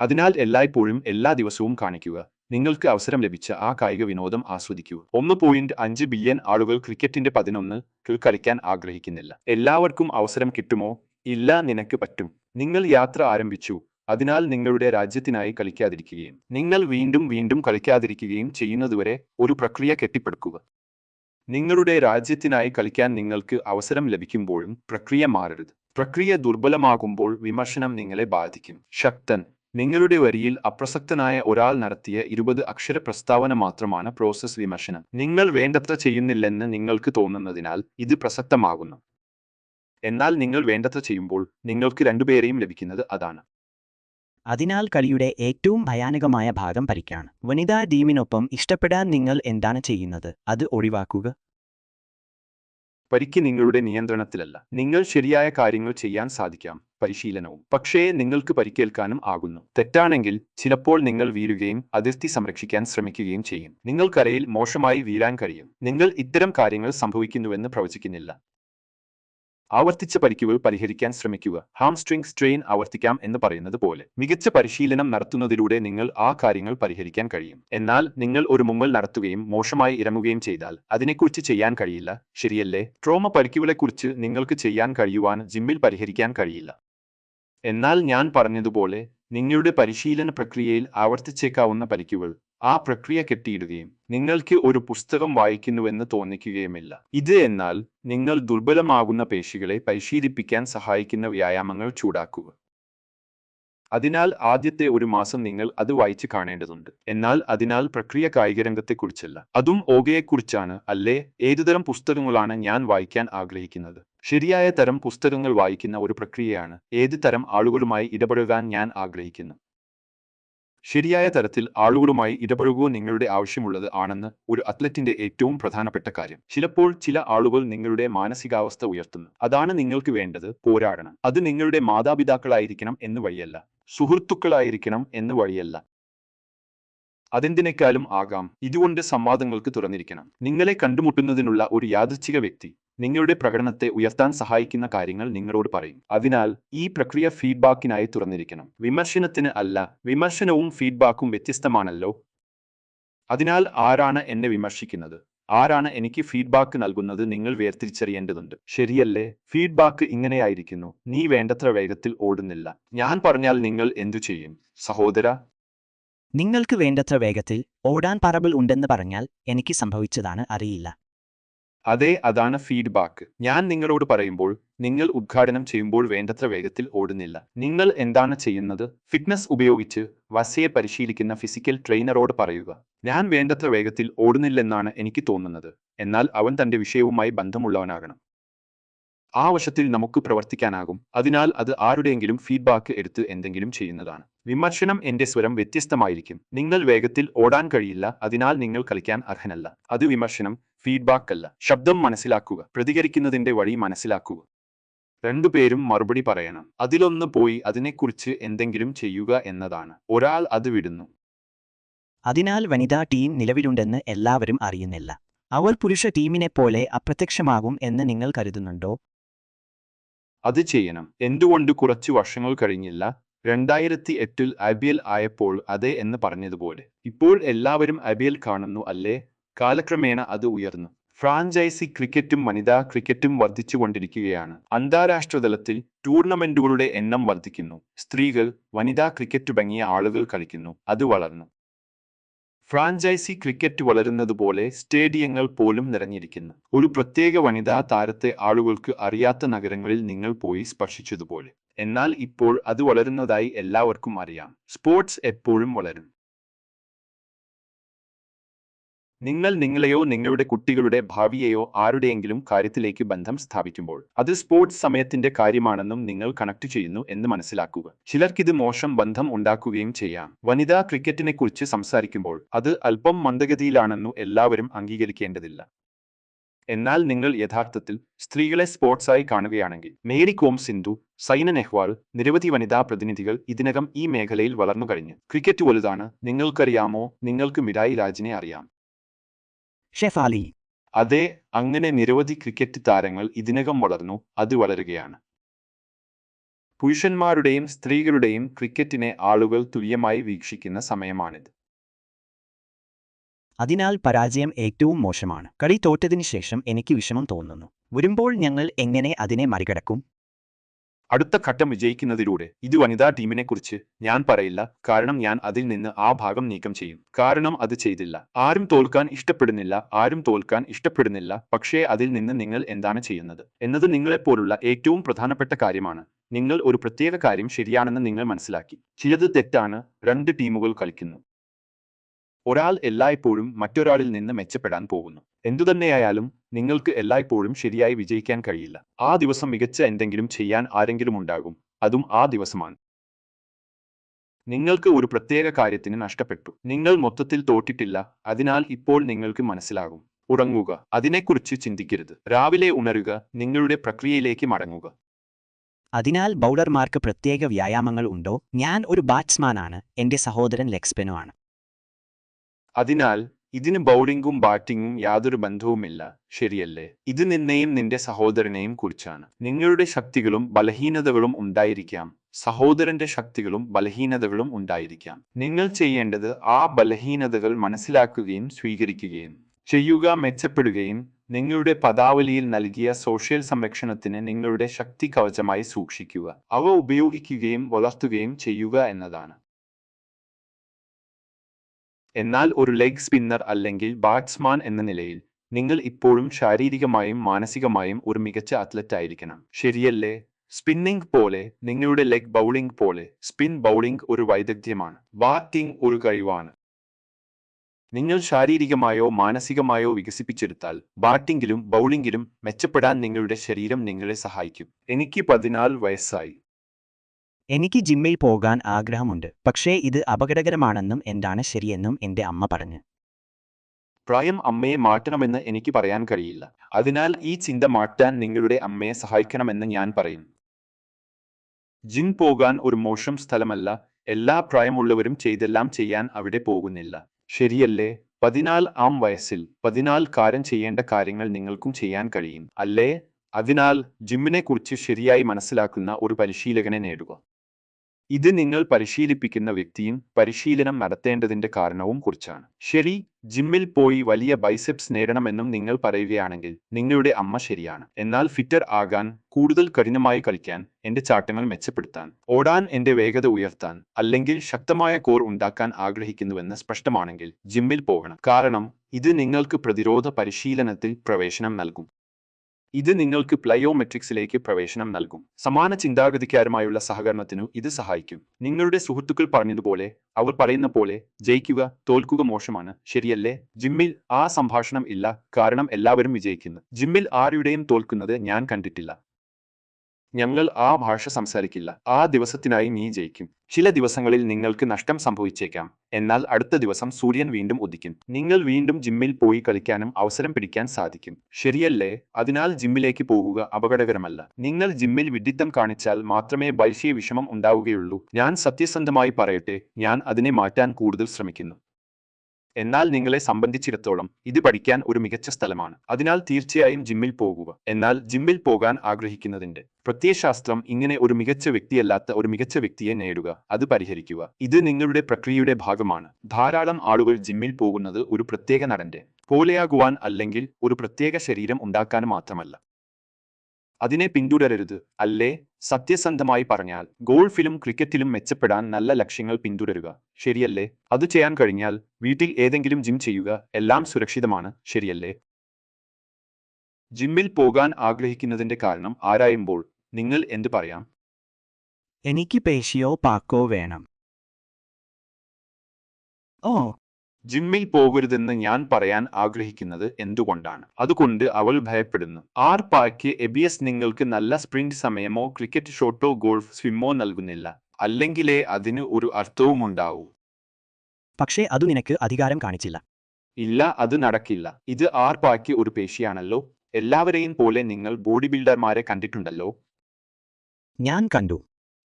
അതിനാൽ എല്ലായ്പ്പോഴും എല്ലാ ദിവസവും കാണിക്കുക. നിങ്ങൾക്ക് അവസരം ലഭിച്ച ആ കായിക വിനോദം ആസ്വദിക്കൂ. ഒന്ന് പോയിന്റ് അഞ്ച് ബില്യൺ ആളുകൾ ക്രിക്കറ്റിന്റെ പതിനൊന്ന് കളിക്കാൻ ആഗ്രഹിക്കുന്നില്ല. എല്ലാവർക്കും അവസരം കിട്ടുമോ? ഇല്ല നിനക്ക് പറ്റും. നിങ്ങൾ യാത്ര ആരംഭിച്ചു. അതിനാൽ നിങ്ങളുടെ രാജ്യത്തിനായി കളിക്കാതിരിക്കുകയും നിങ്ങൾ വീണ്ടും വീണ്ടും കളിക്കാതിരിക്കുകയും ചെയ്യുന്നതുവരെ ഒരു പ്രക്രിയ കെട്ടിപ്പടുക്കുക. നിങ്ങളുടെ രാജ്യത്തിനായി കളിക്കാൻ നിങ്ങൾക്ക് അവസരം ലഭിക്കുമ്പോഴും പ്രക്രിയ മാറരുത്. പ്രക്രിയ ദുർബലമാകുമ്പോൾ വിമർശനം നിങ്ങളെ ബാധിക്കും. ശക്തൻ നിങ്ങളുടെ വരിയിൽ അപ്രസക്തനായ ഒരാൾ നടത്തിയ ഇരുപത് അക്ഷര പ്രസ്താവന മാത്രമാണ് പ്രോസസ് വിമർശനം. നിങ്ങൾ വേണ്ടത്ര ചെയ്യുന്നില്ലെന്ന് നിങ്ങൾക്ക് തോന്നുന്നതിനാൽ ഇത് പ്രസക്തമാകുന്നു. എന്നാൽ നിങ്ങൾ വേണ്ടത്ര ചെയ്യുമ്പോൾ നിങ്ങൾക്ക് രണ്ടുപേരെയും ലഭിക്കുന്നത് അതാണ്. അതിനാൽ കളിയുടെ ഏറ്റവും ഭയാനകമായ ഭാഗം പരിക്കാണ്. വനിതാ ടീമിനൊപ്പം ഇഷ്ടപ്പെടാൻ നിങ്ങൾ എന്താണ് ചെയ്യുന്നത്? അത് ഒഴിവാക്കുക. പരിക്ക് നിങ്ങളുടെ നിയന്ത്രണത്തിലല്ല. നിങ്ങൾ ശരിയായ കാര്യങ്ങൾ ചെയ്യാൻ സാധിക്കാം പരിശീലനവും. പക്ഷേ നിങ്ങൾക്ക് പരിക്കേൽക്കാനും ആകുന്നു. തെറ്റാണെങ്കിൽ ചിലപ്പോൾ നിങ്ങൾ വീഴുകയും അതിർത്തി സംരക്ഷിക്കാൻ ശ്രമിക്കുകയും ചെയ്യും. നിങ്ങൾക്കരയിൽ മോശമായി വീഴാൻ കഴിയും. നിങ്ങൾ ഇത്തരം കാര്യങ്ങൾ സംഭവിക്കുന്നുവെന്ന് പ്രവചിക്കുന്നില്ല. ആവർത്തിച്ച പരിക്കുകൾ പരിഹരിക്കാൻ ശ്രമിക്കുക. ഹാംസ്ട്രിങ് സ്ട്രെയിൻ ആവർത്തിക്കാം എന്ന് പറയുന്നത് പോലെ. മികച്ച പരിശീലനം നടത്തുന്നതിലൂടെ നിങ്ങൾ ആ കാര്യങ്ങൾ പരിഹരിക്കാൻ കഴിയും. എന്നാൽ നിങ്ങൾ ഒരു മുങ്ങൽ നടത്തുകയും മോശമായി ഇറങ്ങുകയും ചെയ്താൽ അതിനെക്കുറിച്ച് ചെയ്യാൻ കഴിയില്ല. ശരിയല്ലേ? ട്രോമ പരിക്കുകളെക്കുറിച്ച് നിങ്ങൾക്ക് ചെയ്യാൻ കഴിയുവാൻ ജിമ്മിൽ പരിഹരിക്കാൻ കഴിയില്ല. എന്നാൽ ഞാൻ പറഞ്ഞതുപോലെ നിങ്ങളുടെ പരിശീലന പ്രക്രിയയിൽ ആവർത്തിച്ചേക്കാവുന്ന പരിക്കുകൾ ആ പ്രക്രിയ കെട്ടിയിടുകയും നിങ്ങൾക്ക് ഒരു പുസ്തകം വായിക്കുന്നുവെന്ന് തോന്നിക്കുകയുമില്ല. ഇത് എന്നാൽ നിങ്ങൾ ദുർബലമാകുന്ന പേശികളെ പരിശീലിപ്പിക്കാൻ സഹായിക്കുന്ന വ്യായാമങ്ങൾ ചൂടാക്കുക. അതിനാൽ ആദ്യത്തെ ഒരു മാസം നിങ്ങൾ അത് വായിച്ചു കാണേണ്ടതുണ്ട്. എന്നാൽ അതിനാൽ പ്രക്രിയ കായികരംഗത്തെക്കുറിച്ചല്ല അതും ഓകയെക്കുറിച്ചാണ് അല്ലേ? ഏതുതരം പുസ്തകങ്ങളാണ് ഞാൻ വായിക്കാൻ ആഗ്രഹിക്കുന്നത്? ശരിയായ തരം പുസ്തകങ്ങൾ വായിക്കുന്ന ഒരു പ്രക്രിയയാണ്. ഏത് തരം ആളുകളുമായി ഇടപഴകാൻ ഞാൻ ആഗ്രഹിക്കുന്നു? ശരിയായ തരത്തിൽ ആളുകളുമായി ഇടപഴകുക നിങ്ങളുടെ ആവശ്യമുള്ളത് ആണെന്ന് ഒരു അത്ലറ്റിന്റെ ഏറ്റവും പ്രധാനപ്പെട്ട കാര്യം. ചിലപ്പോൾ ചില ആളുകൾ നിങ്ങളുടെ മാനസികാവസ്ഥ ഉയർത്തുന്നു. അതാണ് നിങ്ങൾക്ക് വേണ്ടത് പോരാടണം. അത് നിങ്ങളുടെ മാതാപിതാക്കളായിരിക്കണം എന്ന് വഴിയല്ല. സുഹൃത്തുക്കളായിരിക്കണം എന്ന് വഴിയല്ല. അതെന്തിനേക്കാളും ആകാം? ഇതുകൊണ്ട് സംവാദങ്ങൾക്ക് തുറന്നിരിക്കണം. നിങ്ങളെ കണ്ടുമുട്ടുന്നതിനുള്ള ഒരു യാദൃച്ഛിക വ്യക്തി നിങ്ങളുടെ പ്രകടനത്തെ ഉയർത്താൻ സഹായിക്കുന്ന കാര്യങ്ങൾ നിങ്ങളോട് പറയും. അതിനാൽ ഈ പ്രക്രിയ ഫീഡ്ബാക്കിനായി തുറന്നിരിക്കണം. വിമർശനത്തിന് അല്ല വിമർശനവും ഫീഡ്ബാക്കും വ്യത്യസ്തമാണല്ലോ. അതിനാൽ ആരാണ് എന്നെ വിമർശിക്കുന്നത്? ആരാണ് എനിക്ക് ഫീഡ്ബാക്ക് നൽകുന്നത് നിങ്ങൾ വേർതിരിച്ചറിയേണ്ടതുണ്ട്. ശരിയല്ലേ? ഫീഡ്ബാക്ക് ഇങ്ങനെയായിരിക്കുന്നു. നീ വേണ്ടത്ര വേഗത്തിൽ ഓടുന്നില്ല. ഞാൻ പറഞ്ഞാൽ നിങ്ങൾ എന്തു ചെയ്യും? സഹോദര? നിങ്ങൾക്ക് വേണ്ടത്ര വേഗത്തിൽ ഓടാൻ പറബിൾ ഉണ്ടെന്ന് പറഞ്ഞാൽ എനിക്ക് സംഭവിച്ചതാണ് അറിയില്ല. അതെ അതാണ് ഫീഡ്ബാക്ക് ഞാൻ നിങ്ങളോട് പറയുമ്പോൾ നിങ്ങൾ ഉദ്ഘാടനം ചെയ്യുമ്പോൾ വേണ്ടത്ര വേഗത്തിൽ ഓടുന്നില്ല. നിങ്ങൾ എന്താണ് ചെയ്യുന്നത്? ഫിറ്റ്നസ് ഉപയോഗിച്ച് വസയെ പരിശീലിക്കുന്ന ഫിസിക്കൽ ട്രെയിനറോട് പറയുക. ഞാൻ വേണ്ടത്ര വേഗത്തിൽ ഓടുന്നില്ലെന്നാണ് എനിക്ക് തോന്നുന്നത്. എന്നാൽ അവൻ തന്റെ വിഷയവുമായി ബന്ധമുള്ളവനാകണം. ആ വശത്തിൽ നമുക്ക് പ്രവർത്തിക്കാനാകും. അതിനാൽ അത് ആരുടെയെങ്കിലും ഫീഡ്ബാക്ക് എടുത്ത് എന്തെങ്കിലും ചെയ്യുന്നതാണ്. വിമർശനം എന്റെ സ്വരം വ്യത്യസ്തമായിരിക്കും. നിങ്ങൾ വേഗത്തിൽ ഓടാൻ കഴിയില്ല അതിനാൽ നിങ്ങൾ കളിക്കാൻ അർഹനല്ല. അത് വിമർശനം ഫീഡ്ബാക്ക് അല്ല. ശബ്ദം മനസ്സിലാക്കുക പ്രതികരിക്കുന്നതിന്റെ വഴി മനസ്സിലാക്കുക. രണ്ടുപേരും മറുപടി പറയണം. അതിലൊന്ന് പോയി അതിനെക്കുറിച്ച് എന്തെങ്കിലും ചെയ്യുക എന്നതാണ്. ഒരാൾ അത് വിടുന്നു. അതിനാൽ വനിതാ ടീം നിലവിലുണ്ടെന്ന് എല്ലാവരും അറിയുന്നില്ല. അവർ പുരുഷ ടീമിനെ പോലെ അപ്രത്യക്ഷമാകും എന്ന് നിങ്ങൾ കരുതുന്നുണ്ടോ? അത് ചെയ്യണം. എന്തുകൊണ്ട് കുറച്ച് വർഷങ്ങൾ കഴിഞ്ഞില്ല? രണ്ടായിരത്തി എട്ടിൽ ഐ ആയപ്പോൾ അതെ എന്ന് പറഞ്ഞതുപോലെ. ഇപ്പോൾ എല്ലാവരും ഐ കാണുന്നു അല്ലേ? കാലക്രമേണ അത് ഉയർന്നു. ഫ്രാഞ്ചൈസി ക്രിക്കറ്റും വനിതാ ക്രിക്കറ്റും വർദ്ധിച്ചുകൊണ്ടിരിക്കുകയാണ് അന്താരാഷ്ട്ര തലത്തിൽ ടൂർണമെന്റുകളുടെ എണ്ണം വർദ്ധിക്കുന്നു. സ്ത്രീകൾ വനിതാ ക്രിക്കറ്റ് തുടങ്ങിയ ആളുകൾ കളിക്കുന്നു. അത് വളർന്നു. ഫ്രാഞ്ചൈസി ക്രിക്കറ്റ് വളരുന്നതുപോലെ സ്റ്റേഡിയങ്ങൾ പോലും നിറഞ്ഞിരിക്കുന്നു. ഒരു പ്രത്യേക വനിതാ താരത്തെ ആളുകൾക്ക് അറിയാത്ത നഗരങ്ങളിൽ നിങ്ങൾ പോയി സ്പർശിച്ചതുപോലെ. എന്നാൽ ഇപ്പോൾ അത് വളരുന്നതായി എല്ലാവർക്കും അറിയാം. സ്പോർട്സ് എപ്പോഴും വളരും. നിങ്ങൾ നിങ്ങളെയോ നിങ്ങളുടെ കുട്ടികളുടെ ഭാവിയെയോ ആരുടെയെങ്കിലും കാര്യത്തിലേക്ക് ബന്ധം സ്ഥാപിക്കുമ്പോൾ അത് സ്പോർട്സ് സമയത്തിന്റെ കാര്യമാണെന്നും നിങ്ങൾ കണക്ട് ചെയ്യുന്നു എന്ന് മനസ്സിലാക്കുക. ചിലർക്കിത് മോശം ബന്ധം ഉണ്ടാക്കുകയും ചെയ്യാം. വനിതാ ക്രിക്കറ്റിനെ കുറിച്ച് സംസാരിക്കുമ്പോൾ അത് അല്പം മന്ദഗതിയിലാണെന്നു എല്ലാവരും അംഗീകരിക്കേണ്ടതില്ല. എന്നാൽ നിങ്ങൾ യഥാർത്ഥത്തിൽ സ്ത്രീകളെ സ്പോർട്സായി കാണുകയാണെങ്കിൽ മേരി കോം സിന്ധു സൈന നെഹ്വാൾ നിരവധി വനിതാ പ്രതിനിധികൾ ഇതിനകം ഈ മേഖലയിൽ വളർന്നു കഴിഞ്ഞു ക്രിക്കറ്റ് വലുതാണ്. നിങ്ങൾക്കറിയാമോ? നിങ്ങൾക്ക് മിരായി രാജിനെ അറിയാം. ഷെഫാലി. അതെ അങ്ങനെ നിരവധി ക്രിക്കറ്റ് താരങ്ങൾ ഇതിനകം വളർന്നു അത് വളരുകയാണ്. പുരുഷന്മാരുടെയും സ്ത്രീകളുടെയും ക്രിക്കറ്റിനെ ആളുകൾ തുല്യമായി വീക്ഷിക്കുന്ന സമയമാണിത്. അതിനാൽ പരാജയം ഏറ്റവും മോശമാണ്. കളി തോറ്റതിനു ശേഷം എനിക്ക് വിഷമം തോന്നുന്നു. വരുമ്പോൾ ഞങ്ങൾ എങ്ങനെ അതിനെ മറികടക്കും? അടുത്ത ഘട്ടം വിജയിക്കുന്നതിലൂടെ ഇത് വനിതാ ടീമിനെ കുറിച്ച് ഞാൻ പറയില്ല. കാരണം ഞാൻ അതിൽ നിന്ന് ആ ഭാഗം നീക്കം ചെയ്യും. കാരണം അത് ചെയ്തില്ല. ആരും തോൽക്കാൻ ഇഷ്ടപ്പെടുന്നില്ല. ആരും തോൽക്കാൻ ഇഷ്ടപ്പെടുന്നില്ല. പക്ഷേ അതിൽ നിന്ന് നിങ്ങൾ എന്താണ് ചെയ്യുന്നത്? എന്നത് നിങ്ങളെപ്പോലുള്ള ഏറ്റവും പ്രധാനപ്പെട്ട കാര്യമാണ്. നിങ്ങൾ ഒരു പ്രത്യേക കാര്യം ശരിയാണെന്ന് നിങ്ങൾ മനസ്സിലാക്കി. ചിലത് തെറ്റാണ്. രണ്ട് ടീമുകൾ കളിക്കുന്നു. ഒരാൾ എല്ലായ്പ്പോഴും മറ്റൊരാളിൽ നിന്ന് മെച്ചപ്പെടാൻ പോകുന്നു. എന്തുതന്നെയായാലും നിങ്ങൾക്ക് എല്ലായ്പ്പോഴും ശരിയായി വിജയിക്കാൻ കഴിയില്ല. ആ ദിവസം മികച്ച എന്തെങ്കിലും ചെയ്യാൻ ആരെങ്കിലും ഉണ്ടാകും. അതും ആ ദിവസമാണ്. നിങ്ങൾക്ക് ഒരു പ്രത്യേക കാര്യത്തിന് നഷ്ടപ്പെട്ടു. നിങ്ങൾ മൊത്തത്തിൽ തോറ്റിട്ടില്ല. അതിനാൽ ഇപ്പോൾ നിങ്ങൾക്ക് മനസ്സിലാകും. ഉറങ്ങുക. അതിനെക്കുറിച്ച് ചിന്തിക്കരുത്. രാവിലെ ഉണരുക. നിങ്ങളുടെ പ്രക്രിയയിലേക്ക് മടങ്ങുക. അതിനാൽ ബൗളർമാർക്ക് പ്രത്യേക വ്യായാമങ്ങൾ ഉണ്ടോ? ഞാൻ ഒരു ബാറ്റ്സ്മാനാണ്. എന്റെ സഹോദരൻ ലെഗ്സ്പിനോ ആണ് അതിനാൽ ഇതിന് ബൗളിംഗും ബാറ്റിംഗും യാതൊരു ബന്ധവുമില്ല. ശരിയല്ലേ? ഇത് നിന്നെയും നിന്റെ സഹോദരനെയും കുറിച്ചാണ്. നിങ്ങളുടെ ശക്തികളും ബലഹീനതകളും ഉണ്ടായിരിക്കാം. സഹോദരന്റെ ശക്തികളും ബലഹീനതകളും ഉണ്ടായിരിക്കാം. നിങ്ങൾ ചെയ്യേണ്ടത് ആ ബലഹീനതകൾ മനസ്സിലാക്കുകയും സ്വീകരിക്കുകയും ചെയ്യുക മെച്ചപ്പെടുകയും നിങ്ങളുടെ പദാവലിയിൽ നൽകിയ സോഷ്യൽ സംരക്ഷണത്തിന് നിങ്ങളുടെ ശക്തി കവചമായി സൂക്ഷിക്കുക. അവ ഉപയോഗിക്കുകയും വളർത്തുകയും ചെയ്യുക എന്നതാണ്. എന്നാൽ ഒരു ലെഗ് സ്പിന്നർ അല്ലെങ്കിൽ ബാറ്റ്സ്മാൻ എന്ന നിലയിൽ നിങ്ങൾ ഇപ്പോഴും ശാരീരികമായും മാനസികമായും ഒരു മികച്ച അത്ലറ്റ് ആയിരിക്കണം. ശരിയല്ലേ? സ്പിന്നിംഗ് പോലെ നിങ്ങളുടെ ലെഗ് ബൗളിംഗ് പോലെ സ്പിൻ ബൗളിംഗ് ഒരു വൈദഗ്ധ്യമാണ്. ബാറ്റിംഗ് ഒരു കഴിവാണ്. നിങ്ങൾ ശാരീരികമായോ മാനസികമായോ വികസിപ്പിച്ചെടുത്താൽ ബാറ്റിംഗിലും ബൗളിംഗിലും മെച്ചപ്പെടാൻ നിങ്ങളുടെ ശരീരം നിങ്ങളെ സഹായിക്കും. എനിക്ക് പതിനാല് വയസ്സായി. എനിക്ക് ജിമ്മിൽ പോകാൻ ആഗ്രഹമുണ്ട്. പക്ഷേ ഇത് അപകടകരമാണെന്നും എന്താണ് ശരിയെന്നും എന്റെ അമ്മ പറഞ്ഞു. പ്രായം അമ്മയെ മാറ്റണമെന്ന് എനിക്ക് പറയാൻ കഴിയില്ല. അതിനാൽ ഈ ചിന്ത മാറ്റാൻ നിങ്ങളുടെ അമ്മയെ സഹായിക്കണമെന്ന് ഞാൻ പറയുന്നു. ജിം പോകാൻ ഒരു മോശം സ്ഥലമല്ല. എല്ലാ പ്രായമുള്ളവരും ചെയ്തെല്ലാം ചെയ്യാൻ അവിടെ പോകുന്നില്ല. ശരിയല്ലേ? പതിനാല് ആം വയസ്സിൽ. പതിനാൽ കാരൻ ചെയ്യേണ്ട കാര്യങ്ങൾ നിങ്ങൾക്കും ചെയ്യാൻ കഴിയും. അല്ലേ? അതിനാൽ ജിമ്മിനെ കുറിച്ച് ശരിയായി മനസ്സിലാക്കുന്ന ഒരു പരിശീലകനെ നേടുക. ഇത് നിങ്ങൾ പരിശീലിപ്പിക്കുന്ന വ്യക്തിയും പരിശീലനം നടത്തേണ്ടതിന്റെ കാരണവും കുറിച്ചാണ്. ശരി ജിമ്മിൽ പോയി വലിയ ബൈസെപ്സ് നേടണമെന്നും നിങ്ങൾ പറയുകയാണെങ്കിൽ നിങ്ങളുടെ അമ്മ ശരിയാണ്. എന്നാൽ ഫിറ്റർ ആകാൻ കൂടുതൽ കഠിനമായി കളിക്കാൻ എന്റെ ചാട്ടങ്ങൾ മെച്ചപ്പെടുത്താൻ ഓടാൻ എന്റെ വേഗത ഉയർത്താൻ അല്ലെങ്കിൽ ശക്തമായ കോർ ഉണ്ടാക്കാൻ ആഗ്രഹിക്കുന്നുവെന്ന് സ്പഷ്ടമാണെങ്കിൽ ജിമ്മിൽ പോകണം. കാരണം ഇത് നിങ്ങൾക്ക് പ്രതിരോധ പരിശീലനത്തിൽ പ്രവേശനം നൽകും. ഇത് നിങ്ങൾക്ക് പ്ലയോമെട്രിക്സിലേക്ക് പ്രവേശനം നൽകും. സമാന ചിന്താഗതിക്കാരുമായുള്ള സഹകരണത്തിനു ഇത് സഹായിക്കും. നിങ്ങളുടെ സുഹൃത്തുക്കൾ പറഞ്ഞതുപോലെ അവർ പറയുന്ന പോലെ ജയിക്കുക തോൽക്കുക മോശമാണ്. ശരിയല്ലേ? ജിമ്മിൽ ആ സംഭാഷണം ഇല്ല. കാരണം എല്ലാവരും വിജയിക്കുന്നു. ജിമ്മിൽ ആരുടെയും തോൽക്കുന്നത് ഞാൻ കണ്ടിട്ടില്ല. ഞങ്ങൾ ആ ഭാഷ സംസാരിക്കില്ല. ആ ദിവസത്തിനായി നീ ജയിക്കും. ചില ദിവസങ്ങളിൽ നിങ്ങൾക്ക് നഷ്ടം സംഭവിച്ചേക്കാം. എന്നാൽ അടുത്ത ദിവസം സൂര്യൻ വീണ്ടും ഉദിക്കും. നിങ്ങൾ വീണ്ടും ജിമ്മിൽ പോയി കളിക്കാനും അവസരം പിടിക്കാൻ സാധിക്കും. ശരിയല്ലേ? അതിനാൽ ജിമ്മിലേക്ക് പോകുക അപകടകരമല്ല. നിങ്ങൾ ജിമ്മിൽ വിഡിത്തം കാണിച്ചാൽ മാത്രമേ വൈശ്യ വിഷമം ഉണ്ടാവുകയുള്ളൂ. ഞാൻ സത്യസന്ധമായി പറയട്ടെ ഞാൻ അതിനെ മാറ്റാൻ കൂടുതൽ ശ്രമിക്കുന്നു. എന്നാൽ നിങ്ങളെ സംബന്ധിച്ചിടത്തോളം ഇത് പഠിക്കാൻ ഒരു മികച്ച സ്ഥലമാണ്. അതിനാൽ തീർച്ചയായും ജിമ്മിൽ പോകുക. എന്നാൽ ജിമ്മിൽ പോകാൻ ആഗ്രഹിക്കുന്നതിന്റെ പ്രത്യയശാസ്ത്രം ഇങ്ങനെ ഒരു മികച്ച വ്യക്തിയല്ലാത്ത ഒരു മികച്ച വ്യക്തിയെ നേടുക അത് പരിഹരിക്കുക. ഇത് നിങ്ങളുടെ പ്രക്രിയയുടെ ഭാഗമാണ്. ധാരാളം ആളുകൾ ജിമ്മിൽ പോകുന്നത് ഒരു പ്രത്യേക നടന്റെ പോലെയാകുവാൻ അല്ലെങ്കിൽ ഒരു പ്രത്യേക ശരീരം ഉണ്ടാക്കാൻ മാത്രമല്ല. അതിനെ പിന്തുടരരുത്. അല്ലേ? സത്യസന്ധമായി പറഞ്ഞാൽ ഗോൾഫിലും ക്രിക്കറ്റിലും മെച്ചപ്പെടാൻ നല്ല ലക്ഷ്യങ്ങൾ പിന്തുടരുക. ശരിയല്ലേ? അത് ചെയ്യാൻ കഴിഞ്ഞാൽ വീട്ടിൽ ഏതെങ്കിലും ജിം ചെയ്യുക എല്ലാം സുരക്ഷിതമാണ്. ശരിയല്ലേ? ജിമ്മിൽ പോകാൻ ആഗ്രഹിക്കുന്നതിന്റെ കാരണം ആരായുമ്പോൾ നിങ്ങൾ എന്ത് പറയാം? എനിക്ക് പേശിയോ പാക്കോ വേണം. ഓ ജിമ്മിൽ പോകരുതെന്ന് ഞാൻ പറയാൻ ആഗ്രഹിക്കുന്നത് എന്തുകൊണ്ടാണ്? അതുകൊണ്ട് അവൾ ഭയപ്പെടുന്നു. ആർ പാക്ക് എബിയസ് നിങ്ങൾക്ക് നല്ല സ്പ്രിന്റ് സമയമോ ക്രിക്കറ്റ് ഷോട്ടോ ഗോൾഫ് സ്വിമ്മോ നൽകുന്നില്ല. അല്ലെങ്കിലേ അതിന് ഒരു അർത്ഥവുമുണ്ടാവൂ പക്ഷേ അത് നിനക്ക് അധികാരം കാണിച്ചില്ല. ഇല്ല അത് നടക്കില്ല. ഇത് ആർ പാക്ക് ഒരു പേശിയാണല്ലോ. എല്ലാവരെയും പോലെ നിങ്ങൾ ബോഡി ബിൽഡർമാരെ കണ്ടിട്ടുണ്ടല്ലോ. ഞാൻ കണ്ടു.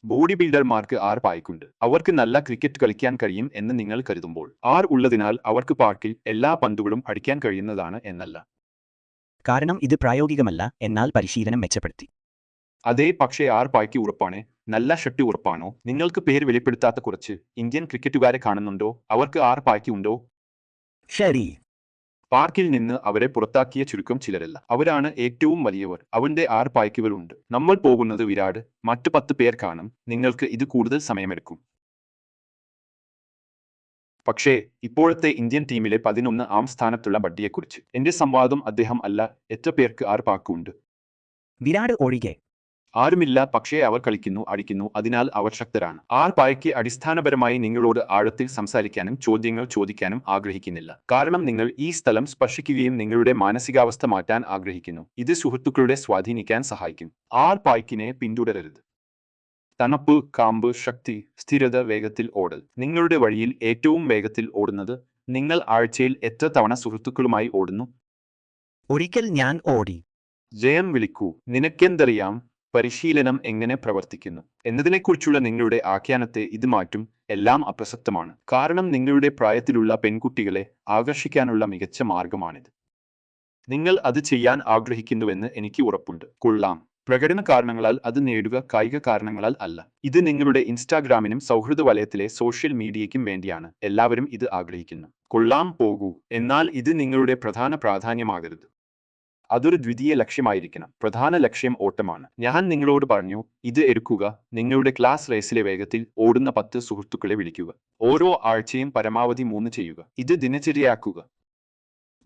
ബോഡി ബിൽഡർമാർക്ക് ആർ പായ്ക്കുണ്ട്. അവർക്ക് നല്ല ക്രിക്കറ്റ് കളിക്കാൻ കഴിയും എന്ന് നിങ്ങൾ കരുതുമ്പോൾ ആർ ഉള്ളതിനാൽ അവർക്ക് പാർക്കിൽ എല്ലാ പന്തുകളും അടിക്കാൻ കഴിയുന്നതാണ് എന്നല്ല. കാരണം ഇത് പ്രായോഗികമല്ല എന്നാൽ പരിശീലനം മെച്ചപ്പെടുത്തി. അതേ പക്ഷേ ആർ പായ്ക്ക് ഉറപ്പാണ് നല്ല ഷട്ടി ഉറപ്പാണോ? നിങ്ങൾക്ക് പേര് വെളിപ്പെടുത്താത്ത കുറച്ച് ഇന്ത്യൻ ക്രിക്കറ്റുകാരെ കാണുന്നുണ്ടോ? അവർക്ക് ആർ പായ്ക്ക് ഉണ്ടോ? ശരി പാർക്കിൽ നിന്ന് അവരെ പുറത്താക്കിയ ചുരുക്കം ചിലരല്ല. അവരാണ് ഏറ്റവും വലിയവർ. അവന്റെ ആറ് പായ്ക്കുകളുണ്ട് നമ്മൾ പോകുന്നത് വിരാട് മറ്റു പത്ത് പേർ കാണും. നിങ്ങൾക്ക് ഇത് കൂടുതൽ സമയമെടുക്കും. പക്ഷേ ഇപ്പോഴത്തെ ഇന്ത്യൻ ടീമിലെ പതിനൊന്ന് ആം സ്ഥാനത്തുള്ള ബഡ്ഡിയെക്കുറിച്ച്. എന്റെ സംവാദം അദ്ദേഹം അല്ല എത്ര പേർക്ക് ആറ് പാക്കുണ്ട് വിരാട് ഒഴികെ ആരുമില്ല പക്ഷേ അവർ കളിക്കുന്നു അടിക്കുന്നു അതിനാൽ അവർ ശക്തരാണ്. ആർ പായയ്ക്ക് അടിസ്ഥാനപരമായി നിങ്ങളോട് ആഴത്തിൽ സംസാരിക്കാനും ചോദ്യങ്ങൾ ചോദിക്കാനും ആഗ്രഹിക്കുന്നില്ല. കാരണം നിങ്ങൾ ഈ സ്ഥലം സ്പർശിക്കുകയും നിങ്ങളുടെ മാനസികാവസ്ഥ മാറ്റാൻ ആഗ്രഹിക്കുന്നു. ഇത് സുഹൃത്തുക്കളുടെ സ്വാധീനിക്കാൻ സഹായിക്കും. ആർ പായ്ക്കിനെ പിന്തുടരരുത്. തണുപ്പ് കാമ്പ് ശക്തി സ്ഥിരത വേഗത്തിൽ ഓടൽ. നിങ്ങളുടെ വഴിയിൽ ഏറ്റവും വേഗത്തിൽ ഓടുന്നത് നിങ്ങൾ ആഴ്ചയിൽ എത്ര തവണ സുഹൃത്തുക്കളുമായി ഓടുന്നു? ഒരിക്കൽ ഞാൻ ഓടി. ജയം വിളിക്കൂ. നിനക്കെന്തറിയാം? പരിശീലനം എങ്ങനെ പ്രവർത്തിക്കുന്നു? എന്നതിനെക്കുറിച്ചുള്ള നിങ്ങളുടെ ആഖ്യാനത്തെ ഇത് മാറ്റും. എല്ലാം അപ്രസക്തമാണ്. കാരണം നിങ്ങളുടെ പ്രായത്തിലുള്ള പെൺകുട്ടികളെ ആകർഷിക്കാനുള്ള മികച്ച മാർഗമാണിത്. നിങ്ങൾ അത് ചെയ്യാൻ ആഗ്രഹിക്കുന്നുവെന്ന് എനിക്ക് ഉറപ്പുണ്ട്. കൊള്ളാം. പ്രകടന കാരണങ്ങളാൽ അത് നേടുക കായിക കാരണങ്ങളാൽ അല്ല. ഇത് നിങ്ങളുടെ ഇൻസ്റ്റാഗ്രാമിനും സൗഹൃദ വലയത്തിലെ സോഷ്യൽ മീഡിയയ്ക്കും വേണ്ടിയാണ്. എല്ലാവരും ഇത് ആഗ്രഹിക്കുന്നു. കൊള്ളാം പോകൂ. എന്നാൽ ഇത് നിങ്ങളുടെ പ്രധാന പ്രാധാന്യമാകരുത്. അതൊരു ദ്വിതീയ ലക്ഷ്യമായിരിക്കണം. പ്രധാന ലക്ഷ്യം ഓട്ടമാണ്. ഞാൻ നിങ്ങളോട് പറഞ്ഞു ഇത് എടുക്കുക നിങ്ങളുടെ ക്ലാസ് റേസിലെ വേഗത്തിൽ ഓടുന്ന പത്ത് സുഹൃത്തുക്കളെ വിളിക്കുക. ഓരോ ആഴ്ചയും പരമാവധി മൂന്ന് ചെയ്യുക. ഇത് ദിനചര്യയാക്കുക.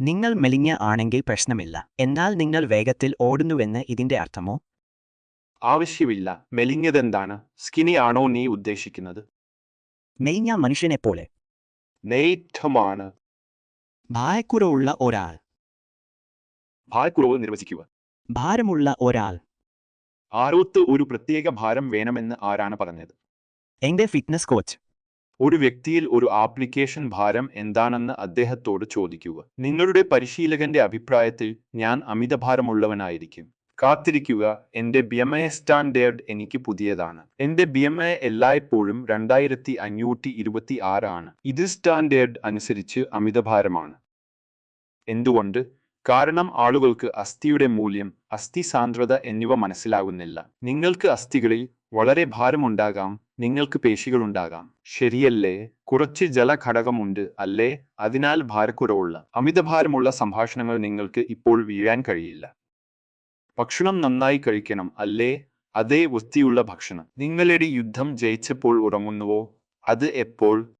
നിങ്ങൾ മെലിഞ്ഞ ആണെങ്കിൽ പ്രശ്നമില്ല. എന്നാൽ നിങ്ങൾ വേഗത്തിൽ ഓടുന്നുവെന്ന് ഇതിന്റെ അർത്ഥമോ? ആവശ്യമില്ല. മെലിഞ്ഞതെന്താണ്? സ്കിനി ആണോ നീ ഉദ്ദേശിക്കുന്നത്? മെലിഞ്ഞ മനുഷ്യനെപ്പോലെ. നെയ്റ്റമാണ് ഭായക്കുറവുള്ള ഒരാൾ. ഭാരക്കുറവ് നിർവചിക്കുക. ഭാരമുള്ള ഒരാൾ. ആരോത്ത് ഒരു പ്രത്യേക ഭാരം വേണമെന്ന് ആരാണ് പറഞ്ഞത്? എന്റെ ഫിറ്റ്നസ് കോച്ച് ഒരു വ്യക്തിയിൽ ഒരു ആപ്ലിക്കേഷൻ ഭാരം എന്താണെന്ന് അദ്ദേഹത്തോട് ചോദിക്കുക. നിങ്ങളുടെ പരിശീലകന്റെ അഭിപ്രായത്തിൽ ഞാൻ അമിതഭാരമുള്ളവനായിരിക്കും കാത്തിരിക്കുക എന്റെ ബി എം ഐ സ്റ്റാൻഡേർഡ് എനിക്ക് പുതിയതാണ്. എന്റെ ബി എം ഐ എല്ലായ്പ്പോഴും രണ്ടായിരത്തി അഞ്ഞൂറ്റി ഇരുപത്തി ആറാണ് ഇത് സ്റ്റാൻഡേർഡ് അനുസരിച്ച് അമിതഭാരമാണ് എന്തുകൊണ്ട്? കാരണം ആളുകൾക്ക് അസ്ഥിയുടെ മൂല്യം അസ്ഥി സാന്ദ്രത എന്നിവ മനസ്സിലാകുന്നില്ല. നിങ്ങൾക്ക് അസ്ഥികളിൽ വളരെ ഭാരമുണ്ടാകാം നിങ്ങൾക്ക് പേശികളുണ്ടാകാം. ശരിയല്ലേ? കുറച്ച് ജലഘടകമുണ്ട് അല്ലേ? അതിനാൽ ഭാരക്കുറവുള്ള അമിതഭാരമുള്ള സംഭാഷണങ്ങൾ നിങ്ങൾക്ക് ഇപ്പോൾ വീഴാൻ കഴിയില്ല. ഭക്ഷണം നന്നായി കഴിക്കണം അല്ലേ? അതേ വൃത്തിയുള്ള ഭക്ഷണം. നിങ്ങളുടെ യുദ്ധം ജയിച്ചപ്പോൾ ഉറങ്ങുന്നുവോ? അത് എപ്പോൾ?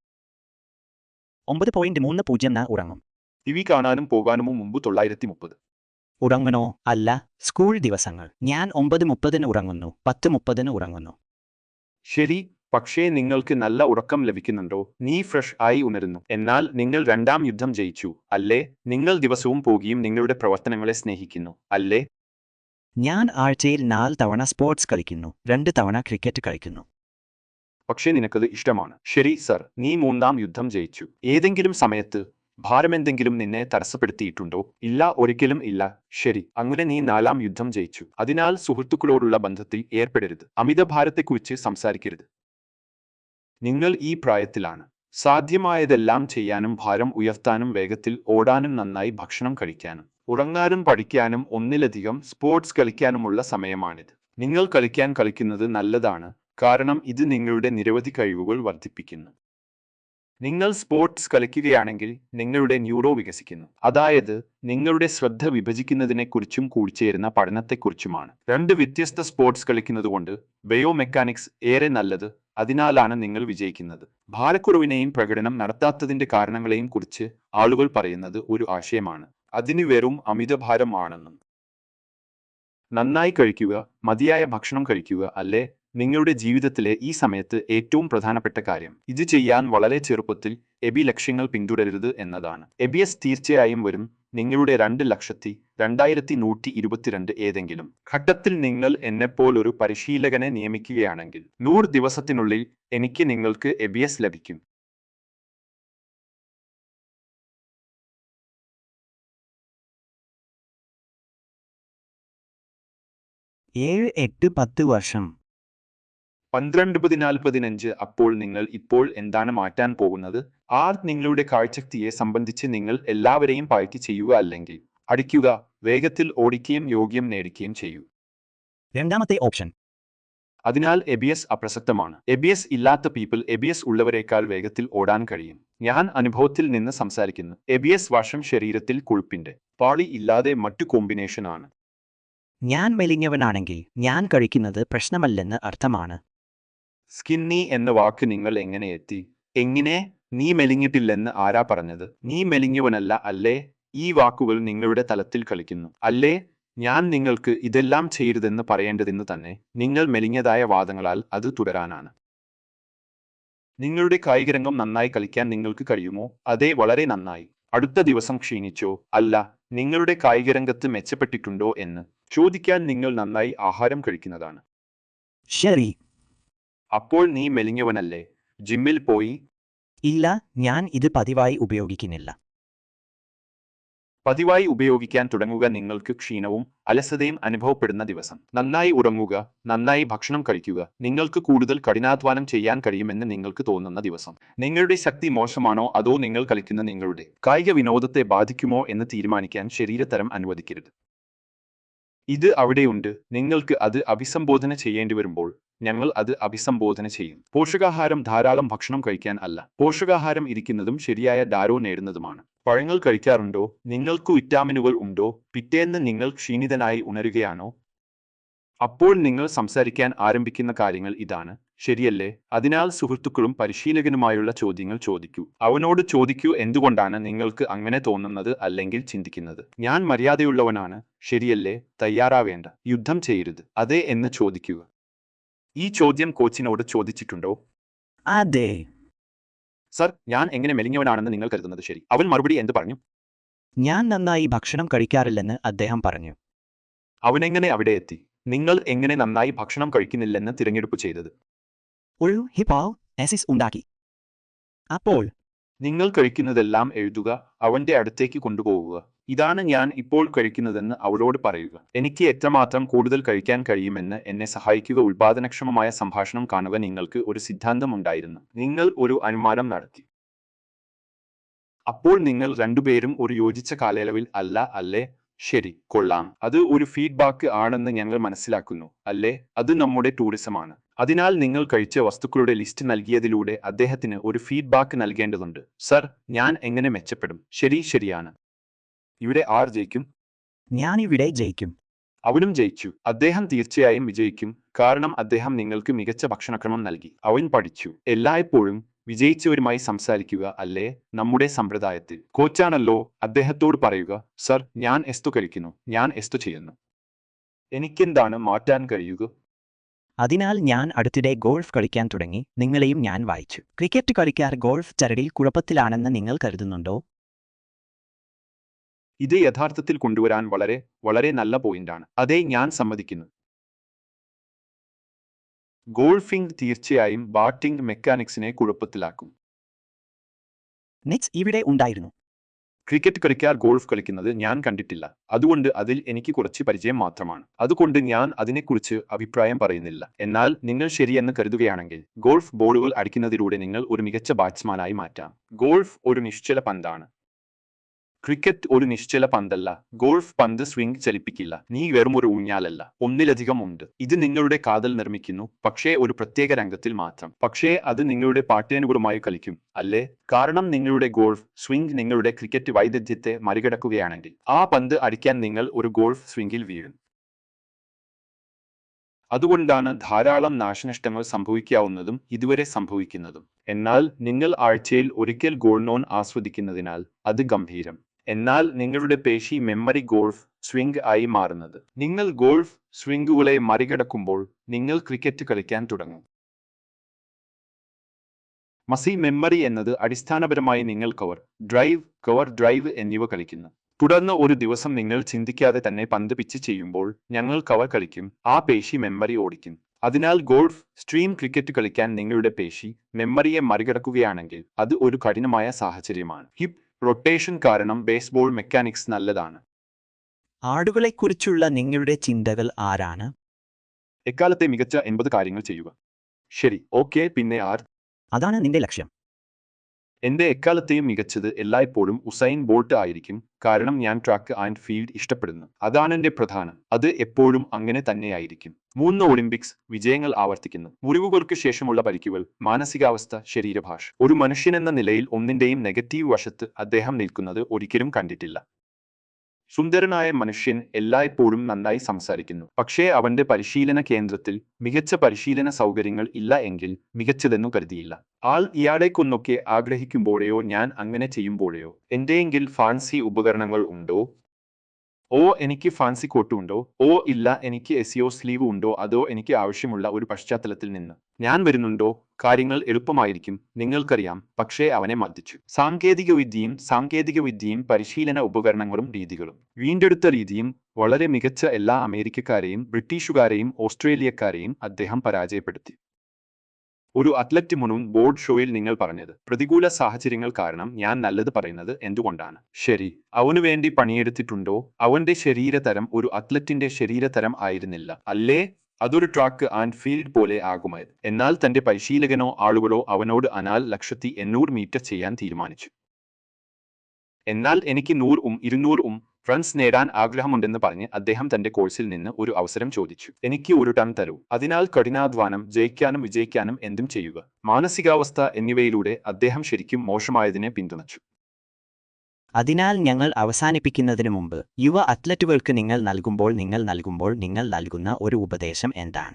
ഒമ്പത് പോയിന്റ് മൂന്ന് പൂജ്യം ഉറങ്ങും. ടി വി കാണാനും പോകാനും മുമ്പ് തൊള്ളായിരത്തി മുപ്പത് ഉറങ്ങണോ? അല്ല. സ്കൂൾ ദിവസങ്ങൾ. ഞാൻ ഒമ്പത് മുപ്പതിന് ഉറങ്ങുന്നു. പത്ത് മുപ്പതിന് ഉറങ്ങുന്നു. ശരി. പക്ഷേ നിങ്ങൾക്ക് നല്ല ഉറക്കം ലഭിക്കുന്നുണ്ടോ? നീ ഫ്രഷ് ആയി ഉണരുന്നു. എന്നാൽ നിങ്ങൾ രണ്ടാം യുദ്ധം ജയിച്ചു. അല്ലേ? നിങ്ങൾ ദിവസവും പോകുകയും നിങ്ങളുടെ പ്രവർത്തനങ്ങളെ സ്നേഹിക്കുന്നു. അല്ലേ? ഞാൻ ആഴ്ചയിൽ നാല് തവണ സ്പോർട്സ് കളിക്കുന്നു. രണ്ട് തവണ ക്രിക്കറ്റ് കളിക്കുന്നു. പക്ഷേ നിനക്കത് ഇഷ്ടമാണ്. ശരി സർ. നീ മൂന്നാം യുദ്ധം ജയിച്ചു. ഏതെങ്കിലും സമയത്ത് ഭാരമെന്തെങ്കിലും നിന്നെ തടസ്സപ്പെടുത്തിയിട്ടുണ്ടോ? ഇല്ല ഒരിക്കലും ഇല്ല. ശരി അങ്ങനെ നീ നാലാം യുദ്ധം ജയിച്ചു. അതിനാൽ സുഹൃത്തുക്കളോടുള്ള ബന്ധത്തിൽ ഏർപ്പെടരുത്. അമിത ഭാരത്തെക്കുറിച്ച് സംസാരിക്കരുത്. നിങ്ങൾ ഈ പ്രായത്തിലാണ്. സാധ്യമായതെല്ലാം ചെയ്യാനും ഭാരം ഉയർത്താനും വേഗത്തിൽ ഓടാനും നന്നായി ഭക്ഷണം കഴിക്കാനും ഉറങ്ങാനും പഠിക്കാനും ഒന്നിലധികം സ്പോർട്സ് കളിക്കാനുമുള്ള സമയമാണിത്. നിങ്ങൾ കളിക്കാൻ കളിക്കുന്നത് നല്ലതാണ്. കാരണം ഇത് നിങ്ങളുടെ നിരവധി കഴിവുകൾ വർദ്ധിപ്പിക്കുന്നു. നിങ്ങൾ സ്പോർട്സ് കളിക്കുകയാണെങ്കിൽ നിങ്ങളുടെ ന്യൂറോ വികസിക്കുന്നു. അതായത് നിങ്ങളുടെ ശ്രദ്ധ വിഭജിക്കുന്നതിനെക്കുറിച്ചും കൂടിച്ചേരുന്ന പഠനത്തെക്കുറിച്ചുമാണ്. രണ്ട് വ്യത്യസ്ത സ്പോർട്സ് കളിക്കുന്നതുകൊണ്ട് ബയോ മെക്കാനിക്സ് ഏറെ നല്ലത് അതിനാലാണ് നിങ്ങൾ വിജയിക്കുന്നത്. ഭാരക്കുറവിനെയും പ്രകടനം നടത്താത്തതിന്റെ കാരണങ്ങളെയും കുറിച്ച് ആളുകൾ പറയുന്നത് ഒരു ആശയമാണ്. അതിന് വെറും അമിതഭാരമാണെന്നും നന്നായി കഴിക്കുക മതിയായ ഭക്ഷണം കഴിക്കുക അല്ലേ? നിങ്ങളുടെ ജീവിതത്തിലെ ഈ സമയത്ത് ഏറ്റവും പ്രധാനപ്പെട്ട കാര്യം ഇത് ചെയ്യാൻ വളരെ ചെറുപ്പത്തിൽ എബി ലക്ഷ്യങ്ങൾ പിന്തുടരരുത് എന്നതാണ്. എബിഎസ് തീർച്ചയായും വരും നിങ്ങളുടെ രണ്ട് ലക്ഷത്തി രണ്ടായിരത്തി നൂറ്റി ഇരുപത്തിരണ്ട് ഏതെങ്കിലും. ഘട്ടത്തിൽ നിങ്ങൾ എന്നെപ്പോലൊരു പരിശീലകനെ നിയമിക്കുകയാണെങ്കിൽ നൂറ് ദിവസത്തിനുള്ളിൽ എനിക്ക് നിങ്ങൾക്ക് എബിഎസ് ലഭിക്കും. ഏഴ് എട്ട് പത്ത് വർഷം പന്ത്രണ്ട് പതിനാല് പതിനഞ്ച് അപ്പോൾ നിങ്ങൾ ഇപ്പോൾ എന്താണ് മാറ്റാൻ പോകുന്നത്? ആർ നിങ്ങളുടെ കാഴ്ചക്തിയെ സംബന്ധിച്ച് നിങ്ങൾ എല്ലാവരെയും പാറ്റി ചെയ്യുക അല്ലെങ്കിൽ അടിക്കുക വേഗത്തിൽ ഓടിക്കുകയും യോഗ്യം നേടിക്കുകയും ചെയ്യൂ. രണ്ടാമത്തെ ഓപ്ഷൻ. അതിനാൽ എബിയസ് അപ്രസക്തമാണ്. എബിയസ് ഇല്ലാത്ത പീപ്പിൾ എബിയസ് ഉള്ളവരെക്കാൾ വേഗത്തിൽ ഓടാൻ കഴിയും. ഞാൻ അനുഭവത്തിൽ നിന്ന് സംസാരിക്കുന്നു. എബിയസ് വർഷം ശരീരത്തിൽ കൊഴുപ്പിന്റെ പാളി ഇല്ലാതെ മറ്റു കോമ്പിനേഷനാണ് ഞാൻ മെലിഞ്ഞവനാണെങ്കിൽ ഞാൻ കഴിക്കുന്നത് പ്രശ്നമല്ലെന്ന് അർത്ഥമാണ്. സ്കിന്നി എന്ന വാക്ക് നിങ്ങൾ എങ്ങനെ എത്തി? എങ്ങനെ? നീ മെലിഞ്ഞിട്ടില്ലെന്ന് ആരാ പറഞ്ഞത്? നീ മെലിഞ്ഞവനല്ല അല്ലേ? ഈ വാക്കുകൾ നിങ്ങളുടെ തലത്തിൽ കളിക്കുന്നു. അല്ലേ? ഞാൻ നിങ്ങൾക്ക് ഇതെല്ലാം ചെയ്യരുതെന്ന് പറയേണ്ടതെന്ന് തന്നെ നിങ്ങൾ മെലിഞ്ഞതായ വാദങ്ങളാൽ അത് തുടരാനാണ്. നിങ്ങളുടെ കായികരംഗം നന്നായി കളിക്കാൻ നിങ്ങൾക്ക് കഴിയുമോ? അതെ വളരെ നന്നായി. അടുത്ത ദിവസം ക്ഷീണിച്ചോ? അല്ല നിങ്ങളുടെ കായികരംഗത്ത് മെച്ചപ്പെട്ടിട്ടുണ്ടോ എന്ന് ചോദിക്കാൻ നിങ്ങൾ നന്നായി ആഹാരം കഴിക്കുന്നതാണ്. ശരി. അപ്പോൾ നീ മെലിഞ്ഞവനല്ലേ. ജിമ്മിൽ പോയി. ഇല്ല ഞാൻ ഇത് പതിവായി ഉപയോഗിക്കുന്നില്ല. പതിവായി ഉപയോഗിക്കാൻ തുടങ്ങുക നിങ്ങൾക്ക് ക്ഷീണവും അലസതയും അനുഭവപ്പെടുന്ന ദിവസം. നന്നായി ഉറങ്ങുക നന്നായി ഭക്ഷണം കഴിക്കുക നിങ്ങൾക്ക് കൂടുതൽ കഠിനാധ്വാനം ചെയ്യാൻ കഴിയുമെന്ന് നിങ്ങൾക്ക് തോന്നുന്ന ദിവസം. നിങ്ങളുടെ ശക്തി മോശമാണോ അതോ നിങ്ങൾ കളിക്കുന്ന നിങ്ങളുടെ കായിക വിനോദത്തെ ബാധിക്കുമോ എന്ന് തീരുമാനിക്കാൻ ശരീരതരം അനുവദിക്കരുത്. ഇത് അവിടെയുണ്ട്. നിങ്ങൾക്ക് അത് അഭിസംബോധന ചെയ്യേണ്ടി വരുമ്പോൾ ഞങ്ങൾ അത് അഭിസംബോധന ചെയ്യും പോഷകാഹാരം ധാരാളം ഭക്ഷണം കഴിക്കാൻ അല്ല. പോഷകാഹാരം ഇരിക്കുന്നതും ശരിയായ ഡാരോ നേടുന്നതുമാണ്. പഴങ്ങൾ കഴിക്കാറുണ്ടോ? നിങ്ങൾക്ക് വിറ്റാമിനുകൾ ഉണ്ടോ? പിറ്റേന്ന് നിങ്ങൾ ക്ഷീണിതനായി ഉണരുകയാണോ? അപ്പോൾ നിങ്ങൾ സംസാരിക്കാൻ ആരംഭിക്കുന്ന കാര്യങ്ങൾ ഇതാണ്. ശരിയല്ലേ? അതിനാൽ സുഹൃത്തുക്കളും പരിശീലകനുമായുള്ള ചോദ്യങ്ങൾ ചോദിക്കൂ. അവനോട് ചോദിക്കൂ എന്തുകൊണ്ടാണ് നിങ്ങൾക്ക് അങ്ങനെ തോന്നുന്നത് അല്ലെങ്കിൽ ചിന്തിക്കുന്നത്. ഞാൻ മര്യാദയുള്ളവനാണ്. ശരിയല്ലേ? തയ്യാറാവേണ്ട. യുദ്ധം ചെയ്യരുത്. അതെ എന്ന് ചോദിക്കുക. ഈ ചോദ്യം കോച്ചിനോട് ചോദിച്ചിട്ടുണ്ടോ? അതെ. സർ ഞാൻ എങ്ങനെ മെലിഞ്ഞവനാണെന്ന് നിങ്ങൾ കരുതുന്നത് ശരി. അവൻ മറുപടി എന്ത് പറഞ്ഞു? ഞാൻ നന്നായി ഭക്ഷണം കഴിക്കാറില്ലെന്ന് അദ്ദേഹം പറഞ്ഞു. അവനെങ്ങനെ അവിടെ എത്തി? നിങ്ങൾ എങ്ങനെ നന്നായി ഭക്ഷണം കഴിക്കുന്നില്ലെന്ന് തിരഞ്ഞെടുപ്പ് ചെയ്തത്? ഒരു ഹിപ്പാൾ എസിസ് ഉണ്ടാക്കി. അപ്പോൾ നിങ്ങൾ കഴിക്കുന്നതെല്ലാം എഴുതുക അവന്റെ അടുത്തേക്ക് കൊണ്ടുപോകുക ഇതാണ് ഞാൻ ഇപ്പോൾ കഴിക്കുന്നതെന്ന് അവളോട് പറയുക. എനിക്ക് എത്രമാത്രം കൂടുതൽ കഴിക്കാൻ കഴിയുമെന്ന് എന്നെ സഹായിക്കുക ഉൽപാദനക്ഷമമായ സംഭാഷണം കാണുക നിങ്ങൾക്ക് ഒരു സിദ്ധാന്തമുണ്ടായിരുന്നു. നിങ്ങൾ ഒരു അനുമാനം നടത്തി. അപ്പോൾ നിങ്ങൾ രണ്ടുപേരും ഒരു യോജിച്ച കാലയളവിൽ അല്ല അല്ലേ? ശരി കൊള്ളാം. അത് ഒരു ഫീഡ്ബാക്ക് ആണെന്ന് ഞങ്ങൾ മനസ്സിലാക്കുന്നു അല്ലേ? അത് നമ്മുടെ ടൂറിസമാണ് അതിനാൽ നിങ്ങൾ കഴിച്ച വസ്തുക്കളുടെ ലിസ്റ്റ് നൽകിയതിലൂടെ അദ്ദേഹത്തിന് ഒരു ഫീഡ്ബാക്ക് നൽകേണ്ടതുണ്ട്. സർ ഞാൻ എങ്ങനെ മെച്ചപ്പെടും? ശരി ശരിയാണ്. ഇവിടെ ആർ ജയിക്കും? ഞാനിവിടെ ജയിക്കും. അവനും ജയിച്ചു. അദ്ദേഹം തീർച്ചയായും വിജയിക്കും. കാരണം അദ്ദേഹം നിങ്ങൾക്ക് മികച്ച ഭക്ഷണക്രമം നൽകി. അവൻ പഠിച്ചു. എല്ലായ്പ്പോഴും വിജയിച്ചവരുമായി സംസാരിക്കുക അല്ലേ? നമ്മുടെ സമ്പ്രദായത്തിൽ. കോച്ചാണല്ലോ അദ്ദേഹത്തോട് പറയുക സർ ഞാൻ എസ്തു കഴിക്കുന്നു. ഞാൻ എസ്തു ചെയ്യുന്നു. എനിക്കെന്താണ് മാറ്റാൻ കഴിയുക? അതിനാൽ ഞാൻ അടുത്തിടെ ഗോൾഫ് കളിക്കാൻ തുടങ്ങി. നിങ്ങളെയും ഞാൻ വായിച്ചു. ക്രിക്കറ്റ് കളിക്കാർ ഗോൾഫ് ചരടിൽ കുഴപ്പത്തിലാണെന്ന് നിങ്ങൾ കരുതുന്നുണ്ടോ? ഇത് യഥാർത്ഥത്തിൽ കൊണ്ടുവരാൻ വളരെ വളരെ നല്ല പോയിന്റാണ് അതേ ഞാൻ സമ്മതിക്കുന്നു. ഗോൾഫിംഗ് തീർച്ചയായും ബാറ്റിംഗ് മെക്കാനിക്സിനെ കുഴപ്പത്തിലാക്കും. നെറ്റ്സ് ഇവിടെ ഉണ്ടായിരുന്നു. ക്രിക്കറ്റ് കളിക്കാർ ഗോൾഫ് കളിക്കുന്നത് ഞാൻ കണ്ടിട്ടില്ല. അതുകൊണ്ട് അതിൽ എനിക്ക് കുറച്ച് പരിചയം മാത്രമാണ്. അതുകൊണ്ട് ഞാൻ അതിനെക്കുറിച്ച് അഭിപ്രായം പറയുന്നില്ല. എന്നാൽ നിങ്ങൾ ശരിയെന്ന് കരുതുകയാണെങ്കിൽ ഗോൾഫ് ബോളുകൾ അടിക്കുന്നതിലൂടെ നിങ്ങൾ ഒരു മികച്ച ബാറ്റ്സ്മാനായി മാറ്റാം. ഗോൾഫ് ഒരു നിശ്ചല പന്താണ്. ക്രിക്കറ്റ് ഒരു നിശ്ചല പന്തല്ല. ഗോൾഫ് പന്ത് സ്വിംഗ് ചലിപ്പിക്കില്ല. നീ വെറും ഒരു ഊഞ്ഞാലല്ല. ഒന്നിലധികം ഉണ്ട്. ഇത് നിങ്ങളുടെ കാതൽ നിർമ്മിക്കുന്നു. പക്ഷേ ഒരു പ്രത്യേക രംഗത്തിൽ മാത്രം. പക്ഷേ അത് നിങ്ങളുടെ പാട്ടിനനുകൂലമായി കളിക്കും. അല്ലേ? കാരണം നിങ്ങളുടെ ഗോൾഫ് സ്വിംഗ് നിങ്ങളുടെ ക്രിക്കറ്റ് വൈദഗ്ധ്യത്തെ മറികടക്കുകയാണെങ്കിൽ ആ പന്ത് അടിക്കാൻ നിങ്ങൾ ഒരു ഗോൾഫ് സ്വിംഗിൽ വീഴും. അതുകൊണ്ടാണ് ധാരാളം നാശനഷ്ടങ്ങൾ സംഭവിക്കാവുന്നതും ഇതുവരെ സംഭവിക്കുന്നതും. എന്നാൽ നിങ്ങൾ ആഴ്ചയിൽ ഒരിക്കൽ ഗോൾനോൺ ആസ്വദിക്കുന്നതിനാൽ അത് ഗംഭീരം. എന്നാൽ നിങ്ങളുടെ പേശി മെമ്മറി ഗോൾഫ് സ്വിംഗ് ആയി മാറുന്നത്. നിങ്ങൾ ഗോൾഫ് സ്വിംഗുകളെ മറികടക്കുമ്പോൾ നിങ്ങൾ ക്രിക്കറ്റ് കളിക്കാൻ തുടങ്ങും. മസി മെമ്മറി എന്നത് അടിസ്ഥാനപരമായി നിങ്ങൾ കവർ ഡ്രൈവ് കവർ ഡ്രൈവ് എന്നിവ കളിക്കുന്നു. തുടർന്ന് ഒരു ദിവസം നിങ്ങൾ ചിന്തിക്കാതെ തന്നെ പന്ത് പിച്ച് ചെയ്യുമ്പോൾ ഞങ്ങൾ കവർ കളിക്കും ആ പേശി മെമ്മറി ഓടിക്കും. അതിനാൽ ഗോൾഫ് സ്ട്രീം ക്രിക്കറ്റ് കളിക്കാൻ നിങ്ങളുടെ പേശി മെമ്മറിയെ മറികടക്കുകയാണെങ്കിൽ അത് ഒരു കഠിനമായ സാഹചര്യമാണ്. ഹിപ്പ് റൊട്ടേഷൻ കാരണം ബേസ്ബോൾ മെക്കാനിക്സ് നല്ലതാണ്. ആടുകളെക്കുറിച്ചുള്ള നിങ്ങളുടെ ചിന്തകൾ ആരാണ്? എക്കാലത്തെ മികച്ച എൺപത് കാര്യങ്ങൾ ചെയ്യുക. ശരി ഓക്കെ പിന്നെ ആർ? അതാണ് നിന്റെ ലക്ഷ്യം. എന്റെ എക്കാലത്തെയും മികച്ചത് എല്ലായ്പ്പോഴും ഉസൈൻ ബോൾട്ട് ആയിരിക്കും. കാരണം ഞാൻ ട്രാക്ക് ആൻഡ് ഫീൽഡ് ഇഷ്ടപ്പെടുന്നു. അതാണ് എന്റെ പ്രധാനം. അത് എപ്പോഴും അങ്ങനെ തന്നെയായിരിക്കും. മൂന്ന് ഒളിമ്പിക്സ് വിജയങ്ങൾ ആവർത്തിക്കുന്നു. മുറിവുകൾക്ക് ശേഷമുള്ള പരിക്കുകൾ മാനസികാവസ്ഥ ശരീരഭാഷ. ഒരു മനുഷ്യനെന്ന നിലയിൽ ഒന്നിന്റെയും നെഗറ്റീവ് വശത്ത് അദ്ദേഹം നിൽക്കുന്നത് ഒരിക്കലും കണ്ടിട്ടില്ല. സുന്ദരനായ മനുഷ്യൻ എല്ലായ്പ്പോഴും നന്നായി സംസാരിക്കുന്നു. പക്ഷേ അവന്റെ പരിശീലന കേന്ദ്രത്തിൽ മികച്ച പരിശീലന സൗകര്യങ്ങൾ ഇല്ല എങ്കിൽ മികച്ചതെന്നു കരുതിയില്ല. ആൾ ഇയാളെക്കൊന്നൊക്കെ ആഗ്രഹിക്കുമ്പോഴെയോ ഞാൻ അങ്ങനെ ചെയ്യുമ്പോഴെയോ എന്റെയെങ്കിൽ ഫാൻസി ഉപകരണങ്ങൾ ഉണ്ടോ? ഓ എനിക്ക് ഫാൻസി കോട്ടുണ്ടോ ഓ ഇല്ല എനിക്ക് എസിയോ സ്ലീവ് ഉണ്ടോ? അതോ എനിക്ക് ആവശ്യമുള്ള ഒരു പശ്ചാത്തലത്തിൽ നിന്ന്. ഞാൻ വരുന്നുണ്ടോ? കാര്യങ്ങൾ എളുപ്പമായിരിക്കും നിങ്ങൾക്കറിയാം. പക്ഷേ അവനെ മർദ്ദിച്ചു. സാങ്കേതിക വിദ്യയും സാങ്കേതിക വിദ്യയും പരിശീലന ഉപകരണങ്ങളും രീതികളും. വീണ്ടെടുത്ത രീതിയും വളരെ മികച്ച എല്ലാ അമേരിക്കക്കാരെയും ബ്രിട്ടീഷുകാരെയും ഓസ്ട്രേലിയക്കാരെയും അദ്ദേഹം പരാജയപ്പെടുത്തി. ഒരു അത്ലറ്റ് മുനും ബോർഡ് ഷോയിൽ നിങ്ങൾ പറഞ്ഞത് പ്രതികൂല സാഹചര്യങ്ങൾ കാരണം ഞാൻ നല്ലത് പറയുന്നത് എന്തുകൊണ്ടാണ്? ശരി അവനു വേണ്ടി പണിയെടുത്തിട്ടുണ്ടോ? അവന്റെ ശരീരതരം ഒരു അത്ലറ്റിന്റെ ശരീരതരം ആയിരുന്നില്ല. അല്ലേ? അതൊരു ട്രാക്ക് ആൻഡ് ഫീൽഡ് പോലെ ആകുമായിരുന്നു. എന്നാൽ തന്റെ പരിശീലകനോ ആളുകളോ അവനോട് അനാൽ ലക്ഷത്തി എണ്ണൂറ് മീറ്റർ ചെയ്യാൻ തീരുമാനിച്ചു. എന്നാൽ എനിക്ക് നൂറ് ഇരുന്നൂറ് ഉം റൺസ് നേടാൻ ആഗ്രഹമുണ്ടെന്ന് പറഞ്ഞ് അദ്ദേഹം തന്റെ കോഴ്സിൽ നിന്ന് ഒരു അവസരം ചോദിച്ചു. എനിക്ക് ഒരു ടൺ തരൂ. അതിനാൽ കഠിനാധ്വാനം ജയിക്കാനും വിജയിക്കാനും എന്തും ചെയ്യുക. മാനസികാവസ്ഥ എന്നിവയിലൂടെ അദ്ദേഹം ശരിക്കും മോശമായതിനെ പിന്തുണച്ചു. അതിനാൽ ഞങ്ങൾ അവസാനിപ്പിക്കുന്നതിന് മുമ്പ് യുവ അത്ലറ്റുകൾക്ക് നിങ്ങൾ നൽകുമ്പോൾ നിങ്ങൾ നൽകുമ്പോൾ നിങ്ങൾ നൽകുന്ന ഒരു ഉപദേശം എന്താണ്?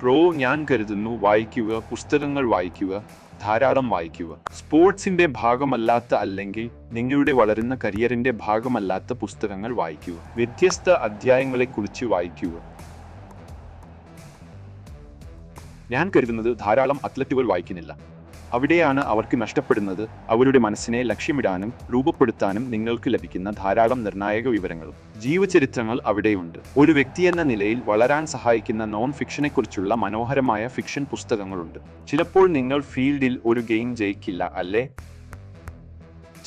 പ്രോ ഞാൻ കരുതുന്നു വായിക്കുക പുസ്തകങ്ങൾ വായിക്കുക ധാരാളം വായിക്കുക. സ്പോർട്സിന്റെ ഭാഗമല്ലാത്ത അല്ലെങ്കിൽ നിങ്ങളുടെ വളരുന്ന കരിയറിന്റെ ഭാഗമല്ലാത്ത പുസ്തകങ്ങൾ വായിക്കുക. വ്യത്യസ്ത അധ്യായങ്ങളെക്കുറിച്ച് വായിക്കുക. ഞാൻ കരുതുന്നത് ധാരാളം അത്ലറ്റുകൾ വായിക്കുന്നില്ല. അവിടെയാണ് അവർക്ക് നഷ്ടപ്പെടുന്നത്. അവരുടെ മനസ്സിനെ ലക്ഷ്യമിടാനും രൂപപ്പെടുത്താനും നിങ്ങൾക്ക് ലഭിക്കുന്ന ധാരാളം നിർണായക വിവരങ്ങൾ ജീവചരിത്രങ്ങൾ അവിടെയുണ്ട്. ഒരു വ്യക്തി എന്ന നിലയിൽ വളരാൻ സഹായിക്കുന്ന നോൺ ഫിക്ഷനെക്കുറിച്ചുള്ള മനോഹരമായ ഫിക്ഷൻ പുസ്തകങ്ങളുണ്ട്. ചിലപ്പോൾ നിങ്ങൾ ഫീൽഡിൽ ഒരു ഗെയിം ജയിക്കില്ല അല്ലേ?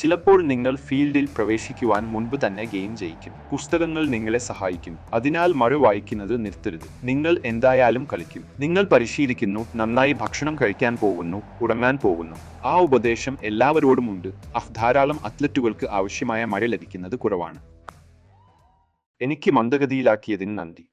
ചിലപ്പോൾ നിങ്ങൾ ഫീൽഡിൽ പ്രവേശിക്കുവാൻ മുൻപ് തന്നെ ഗെയിം ജയിക്കും. പുസ്തകങ്ങൾ നിങ്ങളെ സഹായിക്കും. അതിനാൽ മഴ വായിക്കുന്നത് നിർത്തരുത്. നിങ്ങൾ എന്തായാലും കളിക്കും. നിങ്ങൾ പരിശീലിക്കുന്നു നന്നായി ഭക്ഷണം കഴിക്കാൻ പോകുന്നു ഉറങ്ങാൻ പോകുന്നു. ആ ഉപദേശം എല്ലാവരോടുമുണ്ട് ധാരാളം അത്ലറ്റുകൾക്ക് ആവശ്യമായ മഴ ലഭിക്കുന്നത് കുറവാണ്. എനിക്ക് മന്ദഗതിയിലാക്കിയതിന് നന്ദി.